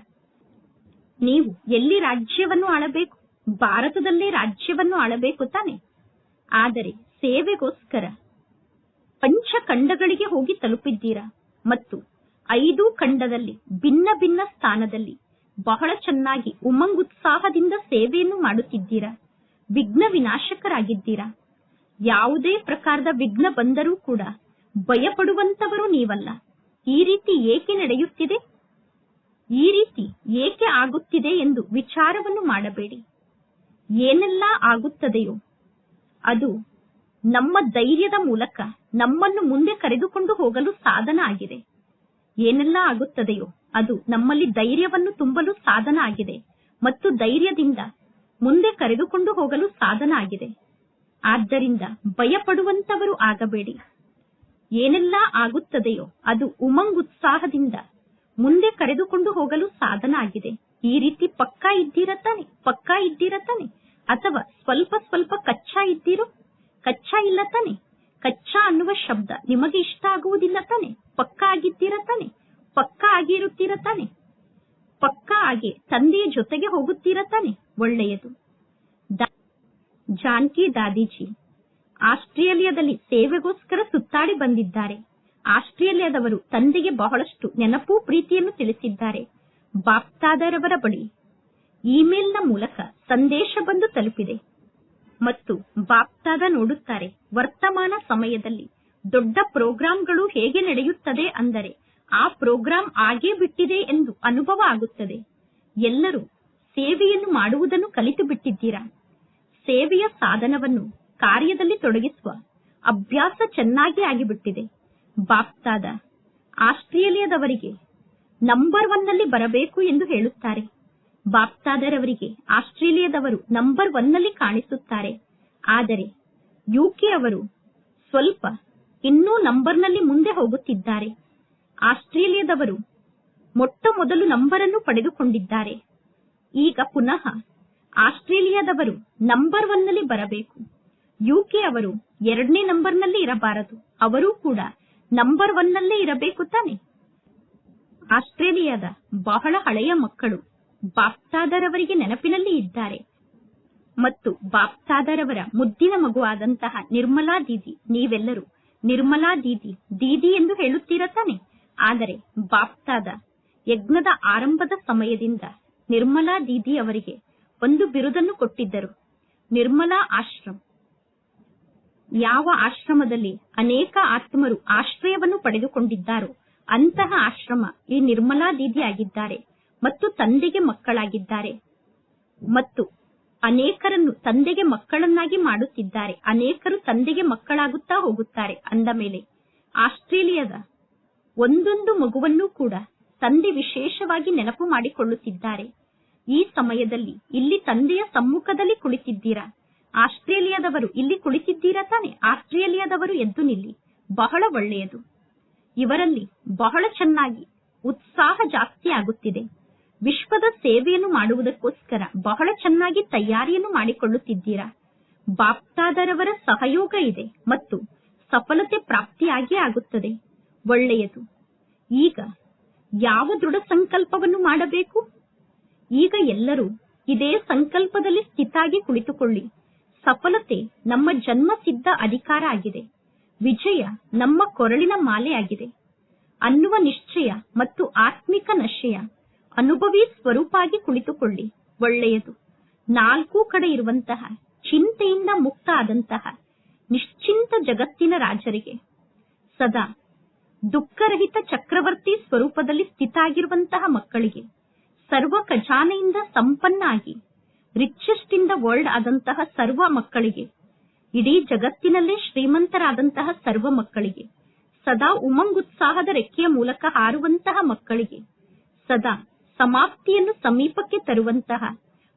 S1: ನೀವು ಎಲ್ಲಿ ರಾಜ್ಯವನ್ನು ಆಳಬೇಕು? ಭಾರತದಲ್ಲೇ ರಾಜ್ಯವನ್ನು ಆಳಬೇಕು ತಾನೆ? ಆದರೆ ಸೇವೆಗೋಸ್ಕರ ಪಂಚಖಂಡಗಳಿಗೆ ಹೋಗಿ ತಲುಪಿದ್ದೀರಾ? ಮತ್ತು ಐದು ಖಂಡದಲ್ಲಿ ಭಿನ್ನ ಭಿನ್ನ ಸ್ಥಾನದಲ್ಲಿ ಬಹಳ ಚೆನ್ನಾಗಿ ಉಮಂಗುತ್ಸಾಹದಿಂದ ಸೇವೆಯನ್ನು ಮಾಡುತ್ತಿದ್ದೀರಾ? ವಿಘ್ನ ವಿನಾಶಕರಾಗಿದ್ದೀರಾ? ಯಾವುದೇ ಪ್ರಕಾರದ ವಿಘ್ನ ಬಂದರೂ ಕೂಡ ಭಯಪಡುವಂತವರು ನೀವಲ್ಲ. ಈ ರೀತಿ ಏಕೆ ನಡೆಯುತ್ತಿದೆ? ಈ ರೀತಿ ಏಕೆ ಆಗುತ್ತಿದೆ ಎಂದು ವಿಚಾರವನ್ನು ಮಾಡಬೇಡಿ. ಏನೆಲ್ಲ ಆಗುತ್ತದೆಯೋ ಅದು ನಮ್ಮ ಧೈರ್ಯದ ಮೂಲಕ ನಮ್ಮನ್ನು ಮುಂದೆ ಕರೆದುಕೊಂಡು ಹೋಗಲು ಸಾಧನ ಆಗಿದೆ. ಏನೆಲ್ಲ ಆಗುತ್ತದೆಯೋ ಅದು ನಮ್ಮಲ್ಲಿ ಧೈರ್ಯವನ್ನು ತುಂಬಲು ಸಾಧನ ಆಗಿದೆ ಮತ್ತು ಧೈರ್ಯದಿಂದ ಮುಂದೆ ಕರೆದುಕೊಂಡು ಹೋಗಲು ಸಾಧನ ಆಗಿದೆ. ಆದ್ದರಿಂದ ಭಯಪಡುವಂತವರು ಆಗಬೇಡಿ. ಏನೆಲ್ಲ ಆಗುತ್ತದೆಯೋ ಅದು ಉಮಂಗ್ ಉತ್ಸಾಹದಿಂದ ಮುಂದೆ ಕರೆದುಕೊಂಡು ಹೋಗಲು ಸಾಧನ ಆಗಿದೆ. ಈ ರೀತಿ ಪಕ್ಕಾ ಇದ್ದೀರ ತಾನೆ, ಪಕ್ಕಾ ಇದ್ದೀರ ತಾನೆ ಅಥವಾ ಸ್ವಲ್ಪ ಸ್ವಲ್ಪ ಕಚ್ಚಾ ಇದ್ದೀರೋ? ಕಚ್ಚಾ ಇಲ್ಲ ತಾನೆ. ಕಚ್ಚಾ ಅನ್ನುವ ಶಬ್ದ ನಿಮಗೆ ಇಷ್ಟ ಆಗುವುದಿಲ್ಲ ತಾನೆ. ಪಕ್ಕಾ ಆಗಿದ್ದೀರ ತಾನೆ. ಪಕ್ಕಾ ಆಗಿರುತ್ತೀರ ತಾನೆ. ಪಕ್ಕಾ ಆಗಿ ತಂದೆಯ ಜೊತೆಗೆ ಹೋಗುತ್ತೀರ ತಾನೆ. ಒಳ್ಳೆಯದು. ಜಾನ್ಕಿ ದಾದಿಜಿ ಆಸ್ಟ್ರೇಲಿಯಾದಲ್ಲಿ ಸೇವೆಗೋಸ್ಕರ ಸುತ್ತಾಡಿ ಬಂದಿದ್ದಾರೆ. ಆಸ್ಟ್ರೇಲಿಯಾದವರು ತಂದೆಗೆ ಬಹಳಷ್ಟು ನೆನಪು, ಪ್ರೀತಿಯನ್ನು ತಿಳಿಸಿದ್ದಾರೆ. ಬಾಪ್ತಾದರವರ ಬಳಿ ಇಮೇಲ್ನ ಮೂಲಕ ಸಂದೇಶ ಬಂದು ತಲುಪಿದೆ. ಮತ್ತು ಬಾಪ್ತಾದ ನೋಡುತ್ತಾರೆ. ವರ್ತಮಾನ ಸಮಯದಲ್ಲಿ ದೊಡ್ಡ ಪ್ರೋಗ್ರಾಂಗಳು ಹೇಗೆ ನಡೆಯುತ್ತದೆ ಅಂದರೆ ಆ ಪ್ರೋಗ್ರಾಂ ಆಗೇ ಬಿಟ್ಟಿದೆ ಎಂದು ಅನುಭವ ಆಗುತ್ತದೆ. ಎಲ್ಲರೂ ಸೇವೆಯನ್ನು ಮಾಡುವುದನ್ನು ಕಲಿತು ಬಿಟ್ಟಿದ್ದೀರಾ ಸೇವೆಯ ಸಾಧನವನ್ನು ಕಾರ್ಯದಲ್ಲಿ ತೊಡಗಿಸುವ ಅಭ್ಯಾಸ ಚೆನ್ನಾಗಿ ಆಗಿಬಿಟ್ಟಿದೆ. ಬಾಪ್ತಾದ ಆಸ್ಟ್ರೇಲಿಯಾದವರಿಗೆ ನಂಬರ್ ಒನ್ನಲ್ಲಿ ಬರಬೇಕು ಎಂದು ಹೇಳುತ್ತಾರೆ. ಬಾಪ್ತಾದರವರಿಗೆ ಆಸ್ಟ್ರೇಲಿಯಾದವರು ನಂಬರ್ ಒನ್ನಲ್ಲಿ ಕಾಣಿಸುತ್ತಾರೆ. ಆದರೆ ಯುಕೆ ಅವರು ಸ್ವಲ್ಪ ಇನ್ನೂ ನಂಬರ್ನಲ್ಲಿ ಮುಂದೆ ಹೋಗುತ್ತಿದ್ದಾರೆ. ಆಸ್ಟ್ರೇಲಿಯಾದವರು ಮೊಟ್ಟ ಮೊದಲು ನಂಬರ್ ಅನ್ನು ಪಡೆದುಕೊಂಡಿದ್ದಾರೆ. ಈಗ ಪುನಃ ಆಸ್ಟ್ರೇಲಿಯಾದವರು ನಂಬರ್ ಒನ್ನಲ್ಲಿ ಬರಬೇಕು. ಯುಕೆ ಅವರು ಎರಡನೇ ನಂಬರ್ನಲ್ಲಿ ಇರಬಾರದು. ಅವರು ಕೂಡ ನಂಬರ್ ಒನ್ ನಲ್ಲೇ ಇರಬೇಕು ತಾನೆ. ಆಸ್ಟ್ರೇಲಿಯಾದ ಬಹಳ ಹಳೆಯ ಮಕ್ಕಳು ಬಾಪ್ತಾದರವರಿಗೆ ನೆನಪಿನಲ್ಲಿ ಇದ್ದಾರೆ. ಮತ್ತು ಬಾಪ್ತಾದರವರ ಮುದ್ದಿನ ಮಗುವಾದಂತಹ ನಿರ್ಮಲಾ ದೀದಿ, ನೀವೆಲ್ಲರೂ ನಿರ್ಮಲಾ ದೀದಿ ದೀದಿ ಎಂದು ಹೇಳುತ್ತೀರ ತಾನೆ? ಆದರೆ ಬಾಪ್ತಾದ ಯಜ್ಞದ ಆರಂಭದ ಸಮಯದಿಂದ ನಿರ್ಮಲಾ ದೀದಿ ಅವರಿಗೆ ಒಂದು ಬಿರುದನ್ನು ಕೊಟ್ಟಿದ್ದರು. ನಿರ್ಮಲಾ ಆಶ್ರಮ. ಯಾವ ಆಶ್ರಮದಲ್ಲಿ ಅನೇಕ ಆತ್ಮರು ಆಶ್ರಯವನ್ನು ಪಡೆದುಕೊಂಡಿದ್ದಾರೋ ಅಂತಹ ಆಶ್ರಮ ಈ ನಿರ್ಮಲಾ ದೀದಿ ಆಗಿದ್ದಾರೆ. ಮತ್ತು ತಂದೆಗೆ ಮಕ್ಕಳಾಗಿದ್ದಾರೆ. ಮತ್ತು ಅನೇಕರನ್ನು ತಂದೆಗೆ ಮಕ್ಕಳನ್ನಾಗಿ ಮಾಡುತ್ತಿದ್ದಾರೆ. ಅನೇಕರು ತಂದೆಗೆ ಮಕ್ಕಳಾಗುತ್ತಾ ಹೋಗುತ್ತಾರೆ. ಅಂದ ಮೇಲೆ ಆಸ್ಟ್ರೇಲಿಯಾದ ಒಂದೊಂದು ಮಗುವನ್ನೂ ಕೂಡ ತಂದೆ ವಿಶೇಷವಾಗಿ ನೆನಪು ಮಾಡಿಕೊಳ್ಳುತ್ತಿದ್ದಾರೆ. ಈ ಸಮಯದಲ್ಲಿ ಇಲ್ಲಿ ತಂದೆಯ ಸಮ್ಮುಖದಲ್ಲಿ ಕುಳಿತಿದ್ದೀರಾ? ಆಸ್ಟ್ರೇಲಿಯಾದವರು ಇಲ್ಲಿ ಕುಳಿತಿದ್ದೀರಾ ತಾನೆ? ಆಸ್ಟ್ರೇಲಿಯಾದವರು ಎದ್ದು ನಿಲ್ಲಿ. ಬಹಳ ಒಳ್ಳೆಯದು. ಇವರಲ್ಲಿ ಬಹಳ ಚೆನ್ನಾಗಿ ಉತ್ಸಾಹ ಜಾಸ್ತಿ ಆಗುತ್ತಿದೆ. ವಿಶ್ವದ ಸೇವೆಯನ್ನು ಮಾಡುವುದಕ್ಕೋಸ್ಕರ ಬಹಳ ಚೆನ್ನಾಗಿ ತಯಾರಿಯನ್ನು ಮಾಡಿಕೊಳ್ಳುತ್ತಿದ್ದೀರಾ? ಬಾಪ್ತಾದರವರ ಸಹಯೋಗ ಇದೆ ಮತ್ತು ಸಫಲತೆ ಪ್ರಾಪ್ತಿಯಾಗಿ ಆಗುತ್ತದೆ. ಒಳ್ಳೆಯದು. ಈಗ ಯಾವ ದೃಢ ಸಂಕಲ್ಪವನ್ನು ಮಾಡಬೇಕು? ಈಗ ಎಲ್ಲರೂ ಇದೇ ಸಂಕಲ್ಪದಲ್ಲಿ ಸ್ಥಿತಾಗಿ ಕುಳಿತುಕೊಳ್ಳಿ. ಸಫಲತೆ ನಮ್ಮ ಜನ್ಮ ಸಿದ್ಧ ಅಧಿಕಾರ ಆಗಿದೆ. ವಿಜಯ ನಮ್ಮ ಕೊರಳಿನ ಮಾಲೆಯಾಗಿದೆ. ಅನ್ನುವ ನಿಶ್ಚಯ ಮತ್ತು ಆತ್ಮಿಕ ನಶೆಯ ಅನುಭವಿ ಸ್ವರೂಪಾಗಿ ಕುಳಿತುಕೊಳ್ಳಿ. ಒಳ್ಳೆಯದು. ನಾಲ್ಕು ಕಡೆ ಇರುವಂತಹ ಚಿಂತೆಯಿಂದ ಮುಕ್ತ ಆದಂತಹ ನಿಶ್ಚಿಂತ ಜಗತ್ತಿನ ರಾಜರಿಗೆ. ಸದಾ ದುಃಖರಹಿತ ಚಕ್ರವರ್ತಿ ಸ್ವರೂಪದಲ್ಲಿ ಸ್ಥಿತಾಗಿರುವಂತಹ ಮಕ್ಕಳಿಗೆ ಸರ್ವ ಖಜಾನೆಯಿಂದ ಸಂಪನ್ನ ಆಗಿ ರಿಚೆಸ್ಟ್ ಇನ್ ದ ವರ್ಲ್ಡ್ ಆದಂತಹ ಸರ್ವ ಮಕ್ಕಳಿಗೆ, ಇಡೀ ಜಗತ್ತಿನಲ್ಲೇ ಶ್ರೀಮಂತರಾದಂತಹ ಸರ್ವ ಮಕ್ಕಳಿಗೆ, ಸದಾ ಉಮಂಗುತ್ಸಾಹದ ರೆಕ್ಕೆಯ ಮೂಲಕ ಹಾರುವಂತಹ ಮಕ್ಕಳಿಗೆ, ಸದಾ ಸಮಾಪ್ತಿಯನ್ನು ಸಮೀಪಕ್ಕೆ ತರುವಂತಹ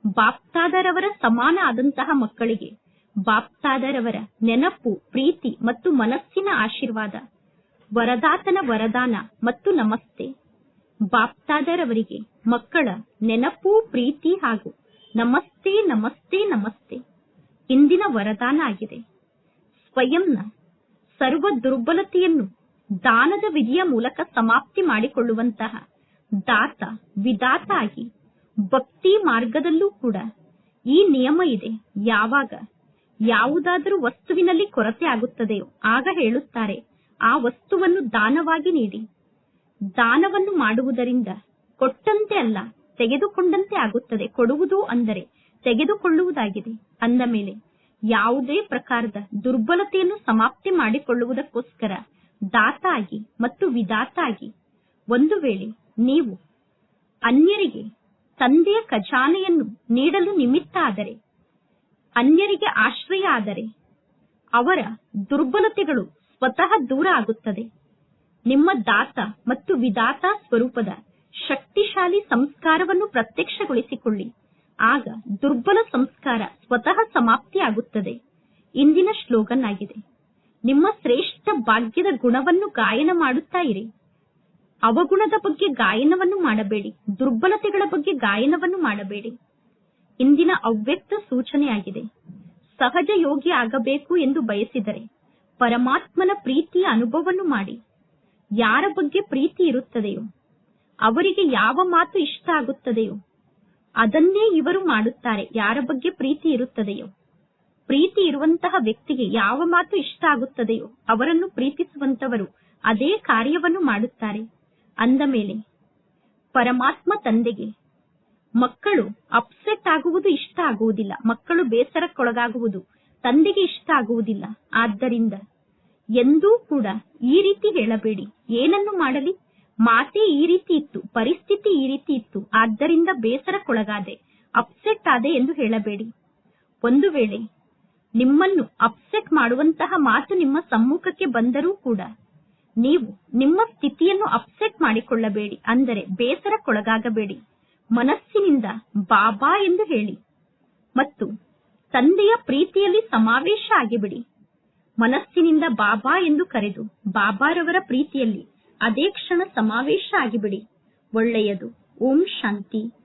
S1: ಬಾಪ್ತಾದರವರ ಸಮಾನ ಆದಂತಹ ಮಕ್ಕಳಿಗೆ ಬಾಪ್ತಾದರವರ ನೆನಪು, ಪ್ರೀತಿ ಮತ್ತು ಮನಸ್ಸಿನ ಆಶೀರ್ವಾದ, ವರದಾತನ ವರದಾನ ಮತ್ತು ನಮಸ್ತೆ. ಬಾಪ್ತಾದರವರಿಗೆ ಮಕ್ಕಳ ನೆನಪು, ಪ್ರೀತಿ ಹಾಗೂ ನಮಸ್ತೆ ನಮಸ್ತೆ ನಮಸ್ತೆ. ಇಂದಿನ ವರದಾನ ಆಗಿದೆ. ಸ್ವಯಂನ ಸರ್ವ ದುರ್ಬಲತೆಯನ್ನು ದಾನದ ವಿಧಿಯ ಮೂಲಕ ಸಮಾಪ್ತಿ ಮಾಡಿಕೊಳ್ಳುವಂತಹ ದಾತ ವಿದಾತ ಆಗಿ ಭಕ್ತಿ ಮಾರ್ಗದಲ್ಲೂ ಕೂಡ ಈ ನಿಯಮ ಇದೆ. ಯಾವಾಗ ಯಾವುದಾದರೂ ವಸ್ತುವಿನಲ್ಲಿ ಕೊರತೆ ಆಗುತ್ತದೆಯೋ ಆಗ ಹೇಳುತ್ತಾರೆ, ಆ ವಸ್ತುವನ್ನು ದಾನವಾಗಿ ನೀಡಿ. ದಾನವನ್ನು ಮಾಡುವುದರಿಂದ ಕೊಟ್ಟಂತೆ ಅಲ್ಲ, ತೆಗೆದುಕೊಂಡಂತೆ ಆಗುತ್ತದೆ. ಕೊಡುವುದು ಅಂದರೆ ತೆಗೆದುಕೊಳ್ಳುವುದಾಗಿದೆ. ಅಂದ ಮೇಲೆ ಯಾವುದೇ ಪ್ರಕಾರದ ದುರ್ಬಲತೆಯನ್ನು ಸಮಾಪ್ತಿ ಮಾಡಿಕೊಳ್ಳುವುದಕ್ಕೋಸ್ಕರ ದಾತ ಆಗಿ ಮತ್ತು ವಿದಾತ ಆಗಿ ಒಂದು ವೇಳೆ ನೀವು ಅನ್ಯರಿಗೆ ತಂದೆಯ ಖಜಾನೆಯನ್ನು ನೀಡಲು ನಿಮಿತ್ತ ಆದರೆ ಅನ್ಯರಿಗೆ ಆಶ್ರಯ ಆದರೆ ಅವರ ದುರ್ಬಲತೆಗಳು ಸ್ವತಃ ದೂರ ಆಗುತ್ತದೆ. ನಿಮ್ಮ ದಾತ ಮತ್ತು ವಿದಾತ ಸ್ವರೂಪದ ಶಕ್ತಿಶಾಲಿ ಸಂಸ್ಕಾರವನ್ನು ಪ್ರತ್ಯಕ್ಷಗೊಳಿಸಿಕೊಳ್ಳಿ. ಆಗ ದುರ್ಬಲ ಸಂಸ್ಕಾರ ಸ್ವತಃ ಸಮಾಪ್ತಿಯಾಗುತ್ತದೆ. ಇಂದಿನ ಶ್ಲೋಗನ್ ಆಗಿದೆ ನಿಮ್ಮ ಶ್ರೇಷ್ಠ ಭಾಗ್ಯದ ಗುಣವನ್ನು ಗಾಯನ ಮಾಡುತ್ತಾ ಇರಿ. ಅವಗುಣದ ಬಗ್ಗೆ ಗಾಯನವನ್ನು ಮಾಡಬೇಡಿ, ದುರ್ಬಲತೆಗಳ ಬಗ್ಗೆ ಗಾಯನವನ್ನು ಮಾಡಬೇಡಿ. ಇಂದಿನ ಅವ್ಯಕ್ತ ಸೂಚನೆಯಾಗಿದೆ, ಸಹಜ ಯೋಗಿ ಆಗಬೇಕು ಎಂದು ಬಯಸಿದರೆ ಪರಮಾತ್ಮನ ಪ್ರೀತಿಯ ಅನುಭವವನ್ನು ಮಾಡಿ. ಯಾರ ಬಗ್ಗೆ ಪ್ರೀತಿ ಇರುತ್ತದೆಯೋ, ಅವರಿಗೆ ಯಾವ ಮಾತು ಇಷ್ಟ ಆಗುತ್ತದೆಯೋ, ಅದನ್ನೇ ಇವರು ಮಾಡುತ್ತಾರೆ, ಯಾರ ಬಗ್ಗೆ ಪ್ರೀತಿ ಇರುತ್ತದೆಯೋ. ಪ್ರೀತಿ ಇರುವಂತಹ ವ್ಯಕ್ತಿಗೆ ಯಾವ ಮಾತು ಇಷ್ಟ ಆಗುತ್ತದೆಯೋ, ಅವರನ್ನು ಪ್ರೀತಿಸುವಂತವರು ಅದೇ ಕಾರ್ಯವನ್ನು ಮಾಡುತ್ತಾರೆ. ಅಂದ ಮೇಲೆ, ಪರಮಾತ್ಮ ತಂದೆಗೆ ಮಕ್ಕಳು ಅಪ್ಸೆಟ್ ಆಗುವುದು ಇಷ್ಟ ಆಗುವುದಿಲ್ಲ. ಮಕ್ಕಳು ಬೇಸರಕ್ಕೊಳಗಾಗುವುದು ತಂದೆಗೆ ಇಷ್ಟ ಆಗುವುದಿಲ್ಲ. ಆದ್ದರಿಂದ ಎಂದೂ ಕೂಡ ಈ ರೀತಿ ಹೇಳಬೇಡಿ. ಏನನ್ನು ಮಾಡಲಿ? ಮಾತೆ ಈ ರೀತಿ ಇತ್ತು, ಪರಿಸ್ಥಿತಿ ಈ ರೀತಿ ಇತ್ತು. ಆದ್ದರಿಂದ ಬೇಸರಕ್ಕೊಳಗಾದೆ, ಅಪ್ಸೆಟ್ ಆದೆ ಎಂದು ಹೇಳಬೇಡಿ. ಒಂದು ವೇಳೆ ನಿಮ್ಮನ್ನು ಅಪ್ಸೆಟ್ ಮಾಡುವಂತಹ ಮಾತು ನಿಮ್ಮ ಸಮ್ಮುಖಕ್ಕೆ ಬಂದರೂ ಕೂಡ ನೀವು ನಿಮ್ಮ ಸ್ಥಿತಿಯನ್ನು ಅಪ್ಸೆಟ್ ಮಾಡಿಕೊಳ್ಳಬೇಡಿ, ಅಂದರೆ ಬೇಸರಕ್ಕೊಳಗಾಗಬೇಡಿ. ಮನಸ್ಸಿನಿಂದ ಬಾಬಾ ಎಂದು ಹೇಳಿ. ಮತ್ತು ತಂದೆಯ ಪ್ರೀತಿಯಲ್ಲಿ ಸಮಾವೇಶ ಆಗಿಬಿಡಿ. ಮನಸ್ಸಿನಿಂದ ಬಾಬಾ ಎಂದು ಕರೆದು ಬಾಬಾರವರ ಪ್ರೀತಿಯಲ್ಲಿ ಅದೇ ಕ್ಷಣ ಸಮಾವೇಶ ಆಗಿಬಿಡಿ. ಒಳ್ಳೆಯದು. ಓಂ ಶಾಂತಿ.